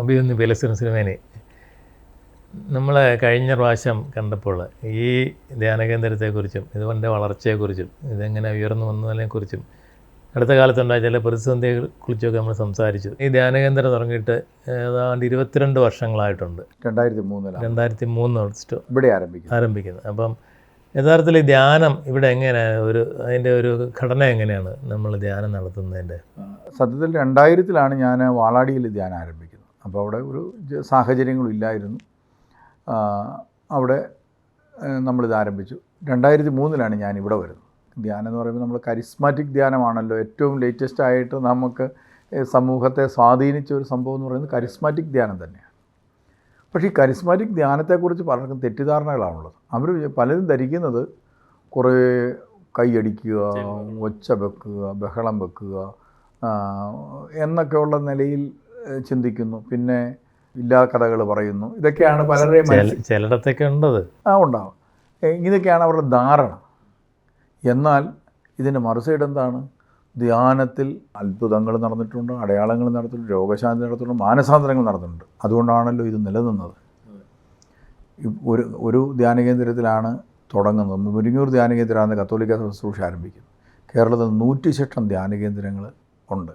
അഭിയൊന്ന് വിലസിന സിനിമേനെ. നമ്മൾ കഴിഞ്ഞ പ്രാവശ്യം കണ്ടപ്പോൾ ഈ ധ്യാനകേന്ദ്രത്തെക്കുറിച്ചും ഇതിന്റെ വളർച്ചയെക്കുറിച്ചും ഇതെങ്ങനെ ഉയർന്നു വന്നതിനെക്കുറിച്ചും അടുത്ത കാലത്തുണ്ടായ ചില പ്രതിസന്ധിയെക്കുറിച്ചൊക്കെ നമ്മൾ സംസാരിച്ചു. ഈ ധ്യാനകേന്ദ്രം തുടങ്ങിയിട്ട് ഏതാണ്ട് ഇരുപത്തിരണ്ട് വർഷങ്ങളായിട്ടുണ്ട്. രണ്ടായിരത്തി മൂന്ന് രണ്ടായിരത്തി മൂന്ന് ഓഗസ്റ്റ് ഇവിടെ ആരംഭിക്കും ആരംഭിക്കുന്നത്. അപ്പം യഥാർത്ഥത്തിൽ ഈ ധ്യാനം ഇവിടെ എങ്ങനെയാണ് ഒരു അതിന്റെ ഒരു ഘടന എങ്ങനെയാണ് നമ്മൾ ധ്യാനം നടത്തുന്നതിന്റെ? സത്യത്തിൽ രണ്ടായിരത്തിലാണ് ഞാൻ വാളാടിയിൽ ധ്യാനം ആരംഭിക്കുന്നത് അപ്പോൾ അവിടെ ഒരു സാഹചര്യങ്ങളില്ലായിരുന്നു അവിടെ നമ്മളിത് ആരംഭിച്ചു. രണ്ടായിരത്തി മൂന്നിലാണ് ഞാൻ ഇവിടെ വരുന്നത്. ധ്യാനം എന്ന് പറയുമ്പോൾ നമ്മൾ കരിസ്മാറ്റിക് ധ്യാനമാണല്ലോ. ഏറ്റവും ലേറ്റസ്റ്റ് ആയിട്ട് നമുക്ക് സമൂഹത്തെ സ്വാധീനിച്ച ഒരു സംഭവം എന്ന് പറയുന്നത് കരിസ്മാറ്റിക് ധ്യാനം തന്നെയാണ്. പക്ഷേ ഈ കരിസ്മാറ്റിക് ധ്യാനത്തെക്കുറിച്ച് പലർക്കും തെറ്റിദ്ധാരണകളാണുള്ളത്. അവർ പലരും ധരിക്കുന്നത് കുറേ കൈയടിക്കുക ഒച്ച വെക്കുക ബഹളം വെക്കുക എന്നൊക്കെയുള്ള നിലയിൽ ചിന്തിക്കുന്നു. പിന്നെ ഇല്ലാ കഥകൾ പറയുന്നു. ഇതൊക്കെയാണ് പലരുടെയും മനസ്സിൽ ചില ചിലയിടത്തൊക്കെ ഉണ്ടത്. ആ ഉണ്ടാവും. ഇതൊക്കെയാണ് അവരുടെ ധാരണ. എന്നാൽ ഇതിന്റെ മറുസൈഡ് എന്താണ്? ധ്യാനത്തിൽ അത്ഭുതങ്ങൾ നടന്നിട്ടുണ്ട് അടയാളങ്ങൾ നടന്നിട്ടുണ്ട് രോഗശാന്തി നടന്നിട്ടുണ്ട് മാനസാന്തരങ്ങൾ നടന്നിട്ടുണ്ട്. അതുകൊണ്ടാണല്ലോ ഇത് നിലനിന്നത്. ഒരു ഒരു ധ്യാന കേന്ദ്രത്തിലാണ് തുടങ്ങുന്നത്. മുരിങ്ങൂർ ധ്യാന കേന്ദ്രമാണ് കത്തോലിക്ക ശുശ്രൂഷ ആരംഭിക്കുന്നത്. കേരളത്തിൽ നൂറ്റി ധ്യാന കേന്ദ്രങ്ങൾ ഉണ്ട്.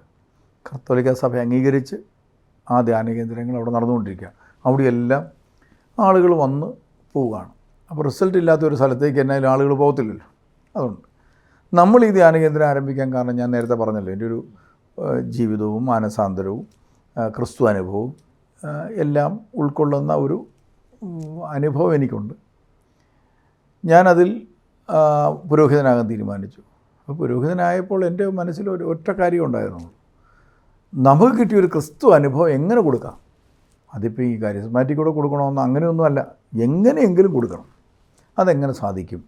കത്തോലിക്ക സഭ അംഗീകരിച്ച് ആ ധ്യാന കേന്ദ്രങ്ങൾ അവിടെ നടന്നുകൊണ്ടിരിക്കുക. അവിടെയെല്ലാം ആളുകൾ വന്ന് പോവുകയാണ്. അപ്പോൾ റിസൾട്ട് ഇല്ലാത്ത ഒരു സ്ഥലത്തേക്ക് എന്നാലും ആളുകൾ പോകത്തില്ലല്ലോ. അതുകൊണ്ട് നമ്മൾ ഈ ധ്യാന കേന്ദ്രം ആരംഭിക്കാൻ കാരണം ഞാൻ നേരത്തെ പറഞ്ഞല്ലോ എന്റെ ഒരു ജീവിതവും മാനസാന്തരവും ക്രിസ്തു അനുഭവവും എല്ലാം ഉൾക്കൊള്ളുന്ന ഒരു അനുഭവം എനിക്കുണ്ട്. ഞാനതിൽ പുരോഹിതനാകാൻ തീരുമാനിച്ചു. അപ്പോൾ പുരോഹിതനായപ്പോൾ എന്റെ മനസ്സിൽ ഒരു ഒറ്റ കാര്യം ഉണ്ടായിരുന്നു. നമുക്ക് കിട്ടിയൊരു ക്രിസ്തു അനുഭവം എങ്ങനെ കൊടുക്കാം? അതിപ്പോൾ ഈ കരിസ്മാറ്റിക് കൂടെ കൊടുക്കണമെന്ന് അങ്ങനെയൊന്നുമല്ല എങ്ങനെയെങ്കിലും കൊടുക്കണം. അതെങ്ങനെ സാധിക്കും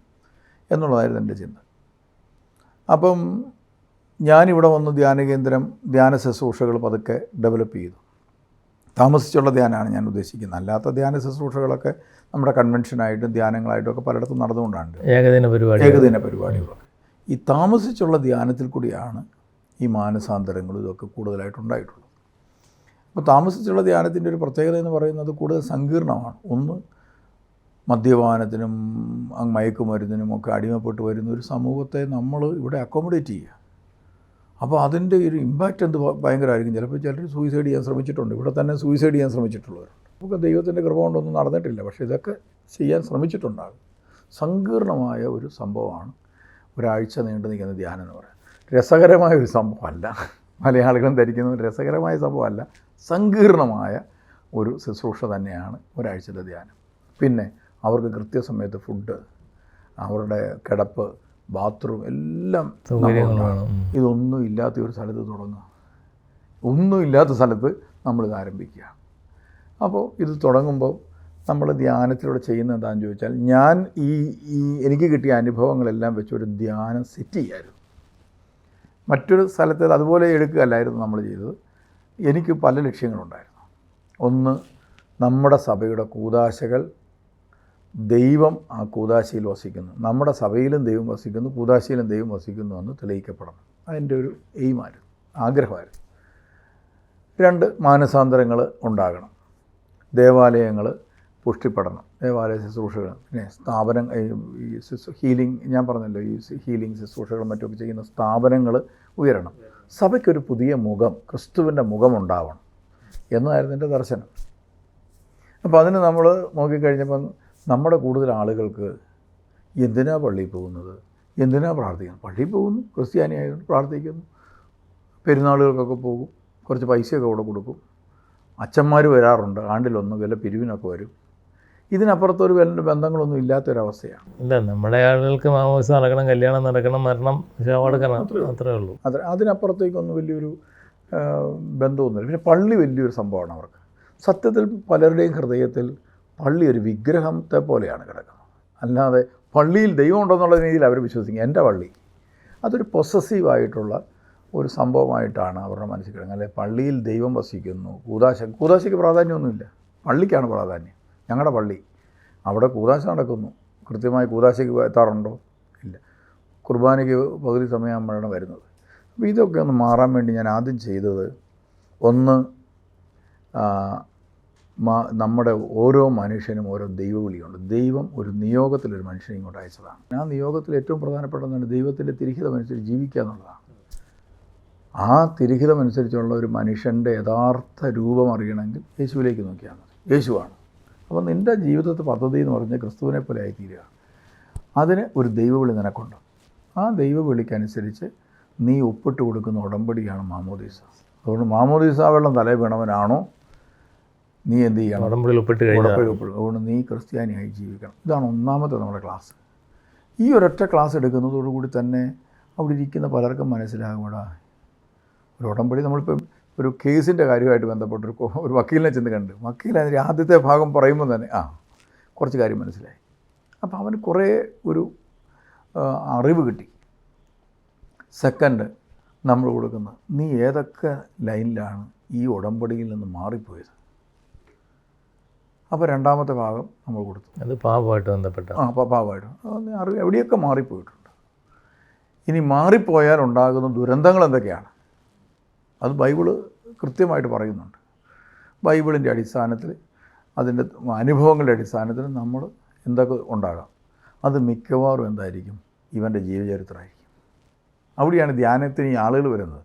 എന്നുള്ളതായിരുന്നു എന്റെ ചിന്ത. അപ്പം ഞാനിവിടെ വന്ന് ധ്യാനകേന്ദ്രം ധ്യാന ശുശ്രൂഷകൾ പതുക്കെ ഡെവലപ്പ് ചെയ്തു. താമസിച്ചുള്ള ധ്യാനമാണ് ഞാൻ ഉദ്ദേശിക്കുന്നത്. അല്ലാത്ത ധ്യാന ശുശ്രൂഷകളൊക്കെ നമ്മുടെ കൺവെൻഷനായിട്ടും ധ്യാനങ്ങളായിട്ടും ഒക്കെ പലയിടത്തും നടന്നുകൊണ്ടാണ്. ഏകദിന പരിപാടി ഏകദിന പരിപാടികളൊക്കെ. ഈ താമസിച്ചുള്ള ധ്യാനത്തിൽ കൂടിയാണ് ഈ മാനസാന്തരങ്ങളും ഇതൊക്കെ കൂടുതലായിട്ട് കൂടുതലായിട്ടുണ്ടായിട്ടുള്ളത് അപ്പോൾ താമസിച്ചുള്ള ധ്യാനത്തിന്റെ ഒരു പ്രത്യേകത എന്ന് പറയുന്നത് കൂടുതൽ സങ്കീർണമാണ്. ഒന്ന് മദ്യപാനത്തിനും മയക്കുമരുന്നിനും ഒക്കെ അടിമപ്പെട്ട് വരുന്ന ഒരു സമൂഹത്തെ നമ്മൾ ഇവിടെ അക്കോമഡേറ്റ് ചെയ്യുക. അപ്പോൾ അതിന്റെ ഒരു ഇമ്പാക്റ്റ് എന്ത് ഭയങ്കരമായിരിക്കും. ചിലപ്പോൾ ചിലർ സൂയിസൈഡ് ചെയ്യാൻ ശ്രമിച്ചിട്ടുണ്ട്. ഇവിടെ തന്നെ സൂയിസൈഡ് ചെയ്യാൻ ശ്രമിച്ചിട്ടുള്ളവരുണ്ട് നമുക്ക് ദൈവത്തിന്റെ കൃപ കൊണ്ടൊന്നും നടന്നിട്ടില്ല. പക്ഷേ ഇതൊക്കെ ചെയ്യാൻ ശ്രമിച്ചിട്ടുണ്ടാകും. സങ്കീർണമായ ഒരു സംഭവമാണ് ഒരാഴ്ച നീണ്ടു നിൽക്കുന്ന ധ്യാനം എന്ന് പറയുന്നത്. രസകരമായ ഒരു സംഭവമല്ല. മലയാളികളും ധരിക്കുന്ന ഒരു രസകരമായ സംഭവമല്ല. സങ്കീർണമായ ഒരു ശുശ്രൂഷ തന്നെയാണ് ഒരാഴ്ചത്തെ ധ്യാനം. പിന്നെ അവർക്ക് കൃത്യസമയത്ത് ഫുഡ് അവരുടെ കിടപ്പ് ബാത്റൂം എല്ലാം. ഇതൊന്നും ഇല്ലാത്ത ഒരു സ്ഥലത്ത് തുടങ്ങുക. ഒന്നും ഇല്ലാത്ത സ്ഥലത്ത് നമ്മളിത് ആരംഭിക്കുക. അപ്പോൾ ഇത് തുടങ്ങുമ്പോൾ നമ്മൾ ധ്യാനത്തിലൂടെ ചെയ്യുന്ന എന്താണെന്ന് ചോദിച്ചാൽ ഞാൻ ഈ ഈ എനിക്ക് കിട്ടിയ അനുഭവങ്ങളെല്ലാം വെച്ച് ഒരു ധ്യാനം സെറ്റ് ചെയ്യായിരുന്നു. മറ്റൊരു സ്ഥലത്ത് അതുപോലെ എടുക്കുകയല്ലായിരുന്നു നമ്മൾ ചെയ്തത്. എനിക്ക് പല ലക്ഷ്യങ്ങളുണ്ടായിരുന്നു. ഒന്ന് നമ്മുടെ സഭയുടെ കൂതാശകൾ ദൈവം ആ കൂതാശയിൽ വസിക്കുന്നു. നമ്മുടെ സഭയിലും ദൈവം വസിക്കുന്നു കൂതാശയിലും ദൈവം വസിക്കുന്നു എന്ന് തെളിയിക്കപ്പെടണം. അതിന്റെ ഒരു എയിമായിരുന്നു ആഗ്രഹമായിരുന്നു രണ്ട് മാനസാന്തരങ്ങൾ ഉണ്ടാകണം. ദേവാലയങ്ങൾ പുഷ്ടിപ്പെടണം. ദേവാലയ ശുശ്രൂഷകൾ പിന്നെ സ്ഥാപനം ഈ ഹീലിംഗ് ഞാൻ പറഞ്ഞല്ലോ ഈ ഹീലിംഗ് ശുശ്രൂഷകളും മറ്റുമൊക്കെ ചെയ്യുന്ന സ്ഥാപനങ്ങൾ ഉയരണം. സഭയ്ക്കൊരു പുതിയ മുഖം ക്രിസ്തുവിന്റെ മുഖമുണ്ടാവണം. എന്നതായിരുന്നു എന്റെ ദർശനം. അപ്പോൾ അതിന് നമ്മൾ നോക്കിക്കഴിഞ്ഞപ്പം നമ്മുടെ കൂടുതൽ ആളുകൾക്ക് എന്തിനാ പള്ളിയിൽ പോകുന്നത്? എന്തിനാ പ്രാർത്ഥിക്കുന്നത്? പള്ളിയിൽ പോകുന്നു ക്രിസ്ത്യാനി ആയതുകൊണ്ട് പ്രാർത്ഥിക്കുന്നു. പെരുന്നാളുകൾക്കൊക്കെ പോകും കുറച്ച് പൈസയൊക്കെ അവിടെ കൊടുക്കും. അച്ഛന്മാർ വരാറുണ്ട് ആണ്ടിലൊന്ന് വില പിരിവിനൊക്കെ വരും. ഇതിനപ്പുറത്ത് ഒരു വല്ല ബന്ധങ്ങളൊന്നും ഇല്ലാത്തൊരവസ്ഥയാണ്. ഇല്ല നമ്മുടെ ആളുകൾക്ക് മാമോദിസ നടക്കണം കല്യാണം നടക്കണം മരണം ശവടക്കണം അത്രേ ഉള്ളൂ. അത്ര അതിനപ്പുറത്തേക്കൊന്നും വലിയൊരു ബന്ധമൊന്നുമില്ല. പിന്നെ പള്ളി വലിയൊരു സംഭവമാണ് അവർക്ക്. സത്യത്തിൽ പലരുടെയും ഹൃദയത്തിൽ പള്ളി ഒരു വിഗ്രഹത്തെ പോലെയാണ് കിടക്കുന്നത്. അല്ലാതെ പള്ളിയിൽ ദൈവം ഉണ്ടെന്നുള്ള രീതിയിൽ അവർ വിശ്വസിക്കും. എന്റെ പള്ളി. അതൊരു പൊസസീവായിട്ടുള്ള ഒരു സംഭവമായിട്ടാണ് അവരുടെ മനസ്സിൽ കിടക്കുന്നത്. അല്ലെ പള്ളിയിൽ ദൈവം വസിക്കുന്നു. കൂതാശ കൂതാശയ്ക്ക് പ്രാധാന്യമൊന്നുമില്ല. പള്ളിക്കാണ് പ്രാധാന്യം. ഞങ്ങളുടെ പള്ളി. അവിടെ കൂതാശ നടക്കുന്നു. കൃത്യമായി കൂതാശയ്ക്ക് എത്താറുണ്ടോ? ഇല്ല. കുർബാനയ്ക്ക് പകുതി സമയമാകുമ്പോഴാണ് വരുന്നത്. അപ്പോൾ ഇതൊക്കെ ഒന്ന് മാറാൻ വേണ്ടി ഞാൻ ആദ്യം ചെയ്തത് ഒന്ന് നമ്മുടെ ഓരോ മനുഷ്യനും ഓരോ ദൈവവിളിയുണ്ട്. ദൈവം ഒരു നിയോഗത്തിലൊരു മനുഷ്യനെ ഇങ്ങോട്ട് അയച്ചതാണ്. ആ നിയോഗത്തിൽ ഏറ്റവും പ്രധാനപ്പെട്ടതാണ് ദൈവത്തിന്റെ തിരിഹിതമനുസരിച്ച് ജീവിക്കുക എന്നുള്ളതാണ്. ആ തിരിഹിതമനുസരിച്ചുള്ള ഒരു മനുഷ്യന്റെ യഥാർത്ഥ രൂപം അറിയണമെങ്കിൽ യേശുവിലേക്ക് നോക്കിയാൽ മതി. യേശുവാണ്. അപ്പോൾ നിന്റെ ജീവിതത്തെ പദ്ധതി എന്ന് പറഞ്ഞാൽ ക്രിസ്തുവിനെ പോലെ ആയിത്തീരുക. അതിന് ഒരു ദൈവവിളി നിനക്കുണ്ട്. ആ ദൈവവിളിക്കനുസരിച്ച് നീ ഒപ്പിട്ട് കൊടുക്കുന്ന ഉടമ്പടിയാണ് മാമോദീസ. അതുകൊണ്ട് മാമോദീസ വെള്ളം തലേ വീണവനാണോ? നീ എന്ത് ചെയ്യണം? ഉടമ്പടിയിൽ ഒപ്പിട്ട് ഉടമ്പടി ഒപ്പിടും അതുകൊണ്ട് നീ ക്രിസ്ത്യാനിയായി ജീവിക്കണം. ഇതാണ് ഒന്നാമത്തെ നമ്മുടെ ക്ലാസ്. ഈ ഒരൊറ്റ ക്ലാസ് എടുക്കുന്നതോടുകൂടി തന്നെ അവിടെ ഇരിക്കുന്ന പലർക്കും മനസ്സിലാകൂടാ ഒരു ഉടമ്പടി നമ്മളിപ്പോൾ ഒരു കേസിന്റെ കാര്യമായിട്ട് ബന്ധപ്പെട്ട് ഒരു ഒരു വക്കീലിനെ ചെന്ന് കണ്ട്. വക്കീൽ അതിന്റെ ആദ്യത്തെ ഭാഗം പറയുമ്പോൾ തന്നെ ആ കുറച്ച് കാര്യം മനസ്സിലായി. അപ്പോൾ അവന് കുറേ ഒരു അറിവ് കിട്ടി. സെക്കൻഡ് നമ്മൾ കൊടുക്കുന്ന നീ ഏതൊക്കെ ലൈനിലാണ് ഈ ഉടമ്പടിയിൽ നിന്ന് മാറിപ്പോയത്? അപ്പോൾ രണ്ടാമത്തെ ഭാഗം നമ്മൾ കൊടുത്തു. അത് പാപമായിട്ട് ബന്ധപ്പെട്ട. ആ പാപമായിട്ട് അതൊന്ന് അറിവ് എവിടെയൊക്കെ മാറിപ്പോയിട്ടുണ്ട്? ഇനി മാറിപ്പോയാൽ ഉണ്ടാകുന്ന ദുരന്തങ്ങൾ എന്തൊക്കെയാണ്? അത് ബൈബിൾ കൃത്യമായിട്ട് പറയുന്നുണ്ട്. ബൈബിളിന്റെ അടിസ്ഥാനത്തിൽ അതിന്റെ അനുഭവങ്ങളുടെ അടിസ്ഥാനത്തിൽ നമ്മൾ എന്തൊക്കെ ഉണ്ടാകാം. അത് മിക്കവാറും എന്തായിരിക്കും? ഇവന്റെ ജീവചരിത്രമായിരിക്കും. അവിടെയാണ് ധ്യാനത്തിന് ഈ ആളുകൾ വരുന്നത്.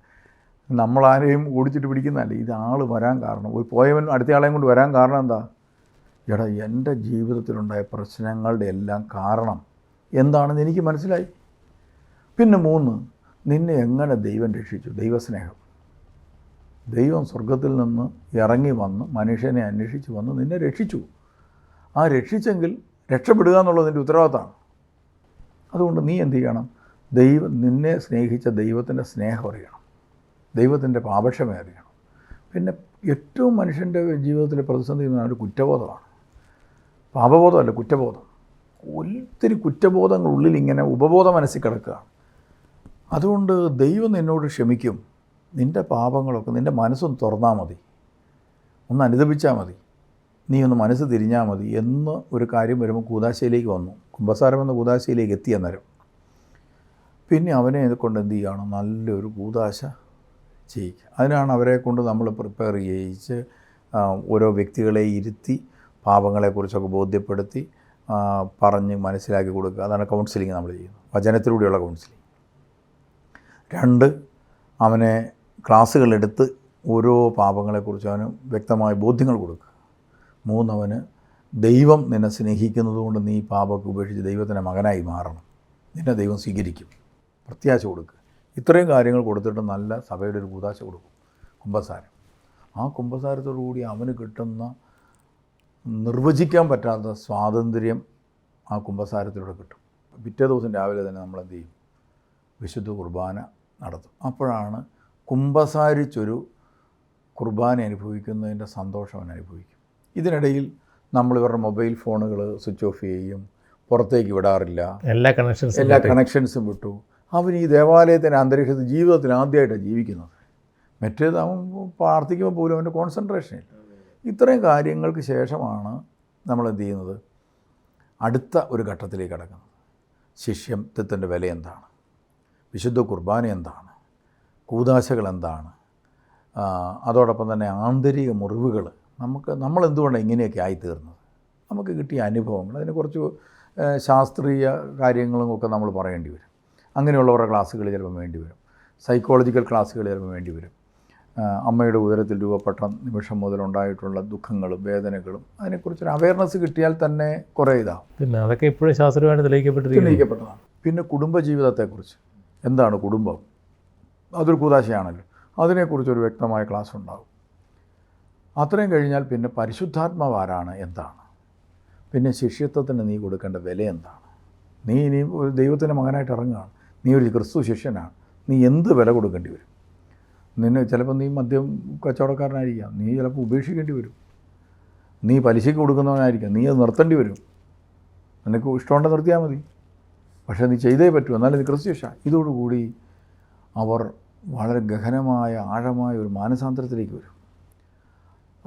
നമ്മളാരെയും ഓടിച്ചിട്ട് പിടിക്കുന്നതല്ല. ഇത് ആൾ വരാൻ കാരണം. ഒരു പോയവൻ അടുത്ത ആളെയും കൊണ്ട് വരാൻ കാരണം എന്താ? എടാ എന്റെ ജീവിതത്തിലുണ്ടായ പ്രശ്നങ്ങളുടെ എല്ലാം കാരണം എന്താണെന്ന് എനിക്ക് മനസ്സിലായി. പിന്നെ മൂന്ന് നിന്നെ എങ്ങനെ ദൈവം രക്ഷിച്ചു? ദൈവസ്നേഹം. ദൈവം സ്വർഗത്തിൽ നിന്ന് ഇറങ്ങി വന്ന് മനുഷ്യനെ അന്വേഷിച്ച് വന്ന് നിന്നെ രക്ഷിച്ചു. ആ രക്ഷിച്ചെങ്കിൽ രക്ഷപ്പെടുക എന്നുള്ളത് നിന്റെ ഉത്തരവാദിത്തമാണ് അതുകൊണ്ട് നീ എന്ത് ചെയ്യണം? ദൈവം നിന്നെ സ്നേഹിച്ച ദൈവത്തിന്റെ സ്നേഹം അറിയണം. ദൈവത്തിന്റെ പാപക്ഷമ അറിയണം. പിന്നെ ഏറ്റവും മനുഷ്യന്റെ ജീവിതത്തിലെ പ്രതിസന്ധി എന്ന് പറഞ്ഞാൽ കുറ്റബോധമാണ്. പാപബോധമല്ല കുറ്റബോധം. ഒത്തിരി കുറ്റബോധങ്ങൾ ഉള്ളിൽ ഇങ്ങനെ ഉപബോധ മനസ്സിൽ കിടക്കുക അതുകൊണ്ട് ദൈവം നിന്നോട് ക്ഷമിക്കും. നിന്റെ പാപങ്ങളൊക്കെ നിന്റെ മനസ്സൊന്ന് തുറന്നാൽ മതി. ഒന്ന് അനുദപിച്ചാൽ മതി. നീ ഒന്ന് മനസ്സ് തിരിഞ്ഞാൽ മതി എന്ന് ഒരു കാര്യം വരുമ്പോൾ കൂതാശയിലേക്ക് വന്നു. കുംഭസാരം എന്ന കൂതാശയിലേക്ക് എത്തി അന്നേരം. പിന്നെ അവനെ കൊണ്ട് എന്ത് ചെയ്യണം നല്ലൊരു കൂതാശ ചെയ്യിക്കുക. അതിനാണ് അവരെ കൊണ്ട് നമ്മൾ പ്രിപ്പയർ ചെയ്യിച്ച് ഓരോ വ്യക്തികളെ ഇരുത്തി പാപങ്ങളെക്കുറിച്ചൊക്കെ ബോധ്യപ്പെടുത്തി പറഞ്ഞ് മനസ്സിലാക്കി കൊടുക്കുക. അതാണ് കൗൺസിലിംഗ് നമ്മൾ ചെയ്യുന്നത്. വചനത്തിലൂടെയുള്ള കൗൺസിലിംഗ് രണ്ട് അവനെ ക്ലാസ്സുകളെടുത്ത് ഓരോ പാപങ്ങളെക്കുറിച്ച് അവന് വ്യക്തമായ ബോധ്യങ്ങൾ കൊടുക്കുക. മൂന്നവന് ദൈവം നിന്നെ സ്നേഹിക്കുന്നതുകൊണ്ട് നീ പാപമൊക്കെ ഉപേക്ഷിച്ച് ദൈവത്തിന്റെ മകനായി മാറണം. നിന്നെ ദൈവം സ്വീകരിക്കും. പ്രത്യാശ കൊടുക്കുക. ഇത്രയും കാര്യങ്ങൾ കൊടുത്തിട്ട് നല്ല സഭയുടെ ഒരു കൂതാശ കൊടുക്കും. കുംഭസാരം. ആ കുംഭസാരത്തോടുകൂടി അവന് കിട്ടുന്ന നിർവചിക്കാൻ പറ്റാത്ത സ്വാതന്ത്ര്യം ആ കുംഭസാരത്തിലൂടെ കിട്ടും. പിറ്റേ ദിവസം രാവിലെ തന്നെ നമ്മളെന്ത് ചെയ്യും? വിശുദ്ധ കുർബാന നടത്തും. അപ്പോഴാണ് കുംഭസാരിച്ചൊരു കുർബാന അനുഭവിക്കുന്നതിന്റെ സന്തോഷം അവൻ അനുഭവിക്കും. ഇതിനിടയിൽ നമ്മൾ ഇവരുടെ മൊബൈൽ ഫോണുകൾ സ്വിച്ച് ഓഫ് ചെയ്യും പുറത്തേക്ക് വിടാറില്ല. എല്ലാ കണക്ഷൻസ് എല്ലാ കണക്ഷൻസും വിട്ടു. അവൻ ഈ ദേവാലയത്തിന്റെ അന്തരീക്ഷത്തിൽ ജീവിതത്തിൽ ആദ്യമായിട്ടാണ് ജീവിക്കുന്നത്. മറ്റേത് അവൻ പ്രാർത്ഥിക്കുമ്പോൾ പോലും അവന്റെ കോൺസെൻട്രേഷൻ ഇല്ല. ഇത്രയും കാര്യങ്ങൾക്ക് ശേഷമാണ് നമ്മൾ എന്ത് ചെയ്യുന്നത്? അടുത്ത ഒരു ഘട്ടത്തിലേക്ക് കടക്കുന്നത്. ശിഷ്യത്വത്തിന്റെ വില എന്താണ്? വിശുദ്ധ കുർബാന എന്താണ്? കൂതാശകൾ എന്താണ് അതോടൊപ്പം തന്നെ ആന്തരിക മുറിവുകൾ. നമുക്ക് നമ്മൾ എന്തുകൊണ്ടാണ് ഇങ്ങനെയൊക്കെ ആയിത്തീർന്നത്? നമുക്ക് കിട്ടിയ അനുഭവങ്ങൾ അതിനെ കുറച്ച് ശാസ്ത്രീയ കാര്യങ്ങളും ഒക്കെ നമ്മൾ പറയേണ്ടി വരും. അങ്ങനെയുള്ളവരുടെ ക്ലാസ്സുകൾ ചിലപ്പോൾ വേണ്ടി വരും. സൈക്കോളജിക്കൽ ക്ലാസ്സുകൾ ചിലപ്പോൾ വേണ്ടി വരും. അമ്മയുടെ ഉദരത്തിൽ രൂപപ്പെട്ട നിമിഷം മുതലുണ്ടായിട്ടുള്ള ദുഃഖങ്ങളും വേദനകളും അതിനെക്കുറിച്ചൊരു അവയർനെസ് കിട്ടിയാൽ തന്നെ കുറേ ഇതാവും. പിന്നെ അതൊക്കെ ഇപ്പോഴും ശാസ്ത്രീയമായിട്ട് തെളിയിക്കപ്പെട്ടിരിക്കുന്നു. തെളിയിക്കപ്പെട്ടതാണ്. പിന്നെ കുടുംബജീവിതത്തെക്കുറിച്ച്. എന്താണ് കുടുംബം? അതൊരു കൂതാശയാണല്ലോ. അതിനെക്കുറിച്ചൊരു വ്യക്തമായ ക്ലാസ് ഉണ്ടാകും അത്രയും കഴിഞ്ഞാൽ പിന്നെ പരിശുദ്ധാത്മാവ് ആരാണ്? എന്താണ്? പിന്നെ ശിഷ്യത്വത്തിന് നീ കൊടുക്കേണ്ട വില എന്താണ്? നീ ഇനി ഒരു ദൈവത്തിന്റെ മകനായിട്ട് ഇറങ്ങുകയാണ്. നീ ഒരു ക്രിസ്തു ശിഷ്യനാണ്. നീ എന്ത് വില കൊടുക്കേണ്ടി വരും? നിന്നെ ചിലപ്പോൾ നീ മദ്യം കച്ചവടക്കാരനായിരിക്കാം. നീ ചിലപ്പോൾ ഉപേക്ഷിക്കേണ്ടി വരും. നീ പലിശയ്ക്ക് കൊടുക്കുന്നവനായിരിക്കാം. നീ അത് നിർത്തേണ്ടി വരും. നിനക്ക് ഇഷ്ടമുണ്ടെങ്കിൽ നിർത്തിയാൽ മതി. പക്ഷേ നീ ചെയ്തേ പറ്റൂ. എന്നാലും നീ ക്രിസ്തു ക്രിസ്ത്യശ ഇതോടുകൂടി അവർ വളരെ ഗഹനമായ ആഴമായ ഒരു മാനസാന്തരത്തിലേക്ക് വരും.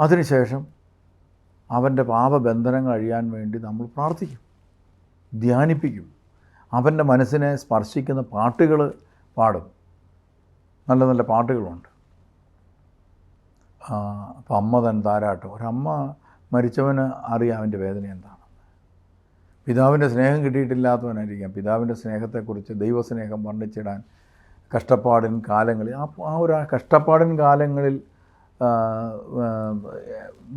അതിനുശേഷം അവന്റെ പാപബന്ധനങ്ങൾ അഴിയാൻ വേണ്ടി നമ്മൾ പ്രാർത്ഥിക്കും ധ്യാനിപ്പിക്കും. അവന്റെ മനസ്സിനെ സ്പർശിക്കുന്ന പാട്ടുകൾ പാടും. നല്ല നല്ല പാട്ടുകളുണ്ട്. അപ്പം അമ്മ തൻ താരാട്ടം. ഒരമ്മ മരിച്ചവന് അറിയാം അവന്റെ വേദന എന്താണ്. പിതാവിന്റെ സ്നേഹം കിട്ടിയിട്ടില്ലാത്തവനായിരിക്കാം. പിതാവിന്റെ സ്നേഹത്തെക്കുറിച്ച് ദൈവസ്നേഹം വർണിച്ചിടാൻ കഷ്ടപ്പാടിൻ കാലങ്ങളിൽ ആ ആ ഒരു കഷ്ടപ്പാടിൻ കാലങ്ങളിൽ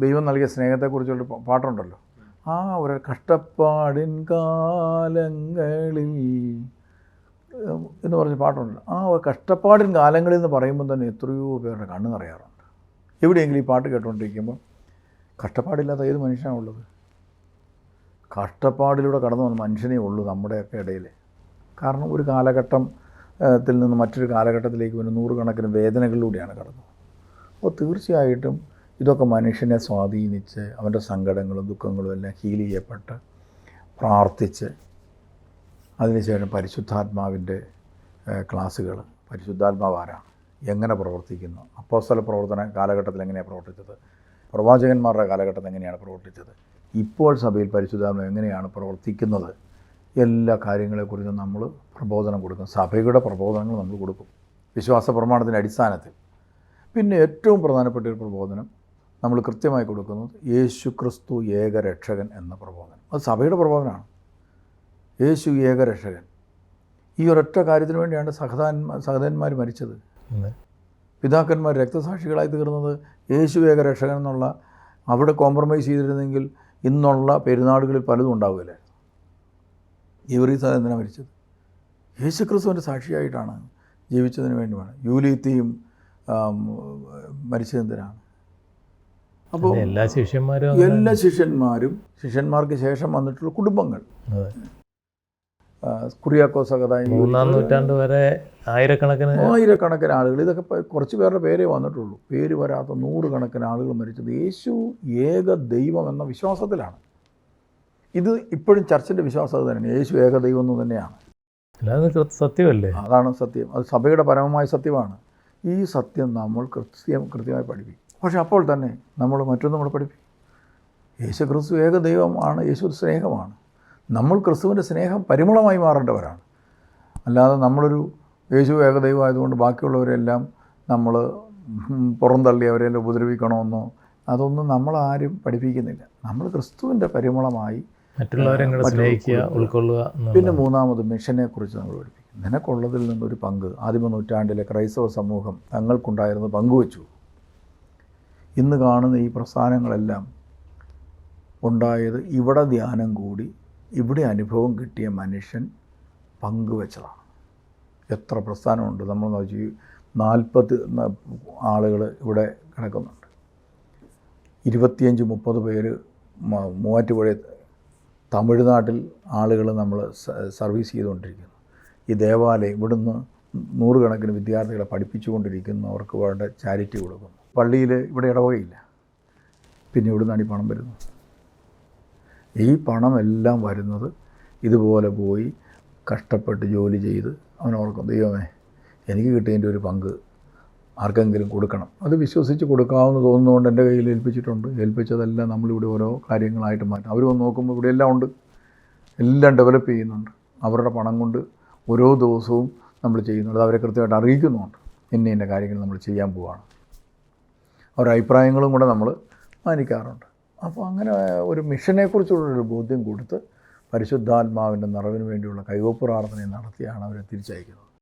ദൈവം നൽകിയ സ്നേഹത്തെക്കുറിച്ചുള്ള പാട്ടുണ്ടല്ലോ. ആ ഒരു കഷ്ടപ്പാടിൻ കാലങ്ങളിൽ എന്ന് പറഞ്ഞ പാട്ടുണ്ട് ആ കഷ്ടപ്പാടിൻ കാലങ്ങളിൽ എന്ന് പറയുമ്പോൾ തന്നെ എത്രയോ പേരുടെ കണ്ണ് നിറയാറുണ്ട്. എവിടെയെങ്കിലും ഈ പാട്ട് കേട്ടുകൊണ്ടിരിക്കുമ്പോൾ കഷ്ടപ്പാടില്ലാത്ത ഏത് മനുഷ്യനാണ് ഉള്ളത്? കഷ്ടപ്പാടിലൂടെ കടന്നു വന്ന മനുഷ്യനേ ഉള്ളൂ നമ്മുടെയൊക്കെ ഇടയിൽ കാരണം ഒരു കാലഘട്ടം ത്തിൽ നിന്ന് മറ്റൊരു കാലഘട്ടത്തിലേക്ക് വരുന്ന നൂറുകണക്കിന് വേദനകളിലൂടെയാണ് കടന്നത്. അപ്പോൾ തീർച്ചയായിട്ടും ഇതൊക്കെ മനുഷ്യനെ സ്വാധീനിച്ച് അവന്റെ സങ്കടങ്ങളും ദുഃഖങ്ങളും എല്ലാം ഹീൽ ചെയ്യപ്പെട്ട് പ്രാർത്ഥിച്ച് അതിനുശേഷം പരിശുദ്ധാത്മാവിന്റെ ക്ലാസ്സുകൾ. പരിശുദ്ധാത്മാവ് ആരാണ് എങ്ങനെ പ്രവർത്തിക്കുന്നു? അപ്പോസ്തല പ്രവർത്തന കാലഘട്ടത്തിൽ എങ്ങനെയാണ് പ്രവർത്തിച്ചത്? പ്രവാചകന്മാരുടെ കാലഘട്ടത്തിൽ എങ്ങനെയാണ് പ്രവർത്തിച്ചത്? ഇപ്പോൾ സഭയിൽ പരിശുദ്ധാത്മാവ് എങ്ങനെയാണ് പ്രവർത്തിക്കുന്നത്? എല്ലാ കാര്യങ്ങളെക്കുറിച്ചും നമ്മൾ പ്രബോധനം കൊടുക്കും. സഭയുടെ പ്രബോധനങ്ങൾ നമ്മൾ കൊടുക്കും. വിശ്വാസ പ്രമാണത്തിന്റെ അടിസ്ഥാനത്തിൽ. പിന്നെ ഏറ്റവും പ്രധാനപ്പെട്ട ഒരു പ്രബോധനം നമ്മൾ കൃത്യമായി കൊടുക്കുന്നത് യേശു ക്രിസ്തു ഏകരക്ഷകൻ എന്ന പ്രബോധനം. അത് സഭയുടെ പ്രബോധനമാണ്. യേശു ഏകരക്ഷകൻ. ഈ ഒരൊറ്റ കാര്യത്തിന് വേണ്ടിയാണ് സഹതാന്മാർ സഹതന്മാർ മരിച്ചത്. പിതാക്കന്മാർ രക്തസാക്ഷികളായി തീർന്നത് യേശു ഏകരക്ഷകൻ എന്നുള്ള അവിടെ കോംപ്രമൈസ് ചെയ്തിരുന്നെങ്കിൽ ഇന്നുള്ള പെരുന്നാടുകളിൽ പലതും ഉണ്ടാവുകയില്ലായിരുന്നു ഇവരീസ് എന്തിനാണ് മരിച്ചത്? യേശുക്രിസ്തുവിന്റെ സാക്ഷിയായിട്ടാണ് ജീവിച്ചതിന് വേണ്ടിയാണ്. യൂലീത്തിയും ആം, മരിച്ചത് എന്തിനാണ്? അപ്പോൾ എല്ലാ ശിഷ്യന്മാരും എല്ലാ ശിഷ്യന്മാരും ശിഷ്യന്മാർക്ക് ശേഷം വന്നിട്ടുള്ള കുടുംബങ്ങൾ. കുറിയാക്കോസ് സഹതായി മൂന്നാം നൂറ്റാണ്ട് വരെ ആയിരക്കണക്കിന് ആയിരക്കണക്കിന് ആളുകൾ. ഇതൊക്കെ കുറച്ച് പേരുടെ പേരേ വന്നിട്ടുള്ളൂ. പേര് വരാത്ത നൂറുകണക്കിന് ആളുകൾ മരിച്ചത്. യേശു ഏക ദൈവം എന്ന വിശ്വാസത്തിലാണ്. ഇത് ഇപ്പോഴും ചർച്ചിന്റെ വിശ്വാസം അത് തന്നെയാണ്. യേശു ഏകദൈവം എന്ന് തന്നെയാണ്. അല്ലാതെ സത്യമല്ലേ? അതാണ് സത്യം. അത് സഭയുടെ പരമമായ സത്യമാണ്. ഈ സത്യം നമ്മൾ കൃത്യം കൃത്യമായി പഠിപ്പിക്കും. പക്ഷെ അപ്പോൾ തന്നെ നമ്മൾ മറ്റൊന്നും നമ്മൾ പഠിപ്പിക്കും. യേശു ക്രിസ്തു ഏകദൈവമാണ് യേശു സ്നേഹമാണ്. നമ്മൾ ക്രിസ്തുവിന്റെ സ്നേഹം പരിമളമായി മാറേണ്ടവരാണ്. അല്ലാതെ നമ്മളൊരു യേശു ഏകദൈവമായതുകൊണ്ട് ബാക്കിയുള്ളവരെല്ലാം നമ്മൾ പുറന്തള്ളി അവരെല്ലാം ഉപദ്രവിക്കണമെന്നോ അതൊന്നും നമ്മളാരും പഠിപ്പിക്കുന്നില്ല. നമ്മൾ ക്രിസ്തുവിന്റെ പരിമളമായി മറ്റുള്ളവരെ സ്നേഹിക്കുക. ഉൾക്കൊള്ളുക. പിന്നെ മൂന്നാമത് മിഷനെ കുറിച്ച് നമ്മൾ പഠിപ്പിക്കും നിനക്കുള്ളതിൽ നിന്നൊരു പങ്ക് ആദിമ നൂറ്റാണ്ടിലെ ക്രൈസ്തവ സമൂഹം തങ്ങൾക്കുണ്ടായിരുന്ന പങ്കുവച്ചു. ഇന്ന് കാണുന്ന ഈ പ്രസ്ഥാനങ്ങളെല്ലാം ഉണ്ടായത് ഇവിടെ ധ്യാനം കൂടി ഇവിടെ അനുഭവം കിട്ടിയ മനുഷ്യൻ പങ്കുവച്ചതാണ്. എത്ര പ്രസ്ഥാനമുണ്ട്. നമ്മൾ നോക്കി നാൽപ്പത് ആളുകൾ ഇവിടെ കിടക്കുന്നുണ്ട്. ഇരുപത്തിയഞ്ച് മുപ്പത് പേര് മൂവാറ്റുപുഴ തമിഴ്നാട്ടിൽ ആളുകൾ നമ്മൾ സർവീസ് ചെയ്തുകൊണ്ടിരിക്കുന്നു. ഈ ദേവാലയം ഇവിടുന്ന് നൂറുകണക്കിന് വിദ്യാർത്ഥികളെ പഠിപ്പിച്ചുകൊണ്ടിരിക്കുന്നു. അവർക്ക് വേണ്ട ചാരിറ്റി കൊടുക്കുന്നു. പള്ളിയിൽ ഇവിടെ ഇടവകയില്ല. പിന്നെ ഇവിടുന്നാണ് ഈ പണം വരുന്നത്. ഈ പണമെല്ലാം വരുന്നത് ഇതുപോലെ പോയി കഷ്ടപ്പെട്ട് ജോലി ചെയ്ത് അവനോർക്കും ദൈവമേ എനിക്ക് കിട്ടിയതിന്റെ ഒരു പങ്ക് ആർക്കെങ്കിലും കൊടുക്കണം. അത് വിശ്വസിച്ച് കൊടുക്കാമെന്ന് തോന്നുന്നതുകൊണ്ട് എന്റെ കയ്യിൽ ഏൽപ്പിച്ചിട്ടുണ്ട്. ഏൽപ്പിച്ചതെല്ലാം നമ്മളിവിടെ ഓരോ കാര്യങ്ങളായിട്ട് മാറ്റും. അവർ വന്ന് നോക്കുമ്പോൾ ഇവിടെ എല്ലാം ഉണ്ട്. എല്ലാം ഡെവലപ്പ് ചെയ്യുന്നുണ്ട്. അവരുടെ പണം കൊണ്ട് ഓരോ ദിവസവും നമ്മൾ ചെയ്യുന്നുണ്ട്. അവരെ കൃത്യമായിട്ട് അറിയിക്കുന്നുണ്ട് ഇന്ന ഇന്ന കാര്യങ്ങൾ നമ്മൾ ചെയ്യാൻ പോവുകയാണ് അവരുടെ അഭിപ്രായങ്ങളും കൂടെ നമ്മൾ മാനിക്കാറുണ്ട്. അപ്പോൾ അങ്ങനെ ഒരു മിഷനെക്കുറിച്ചുള്ളൊരു ബോധ്യം കൊടുത്ത് പരിശുദ്ധാത്മാവിന്റെ നിറവിന് വേണ്ടിയുള്ള കൈവപ്പ് പ്രാർത്ഥന നടത്തിയാണ് അവരെ തിരിച്ചയക്കുന്നത്.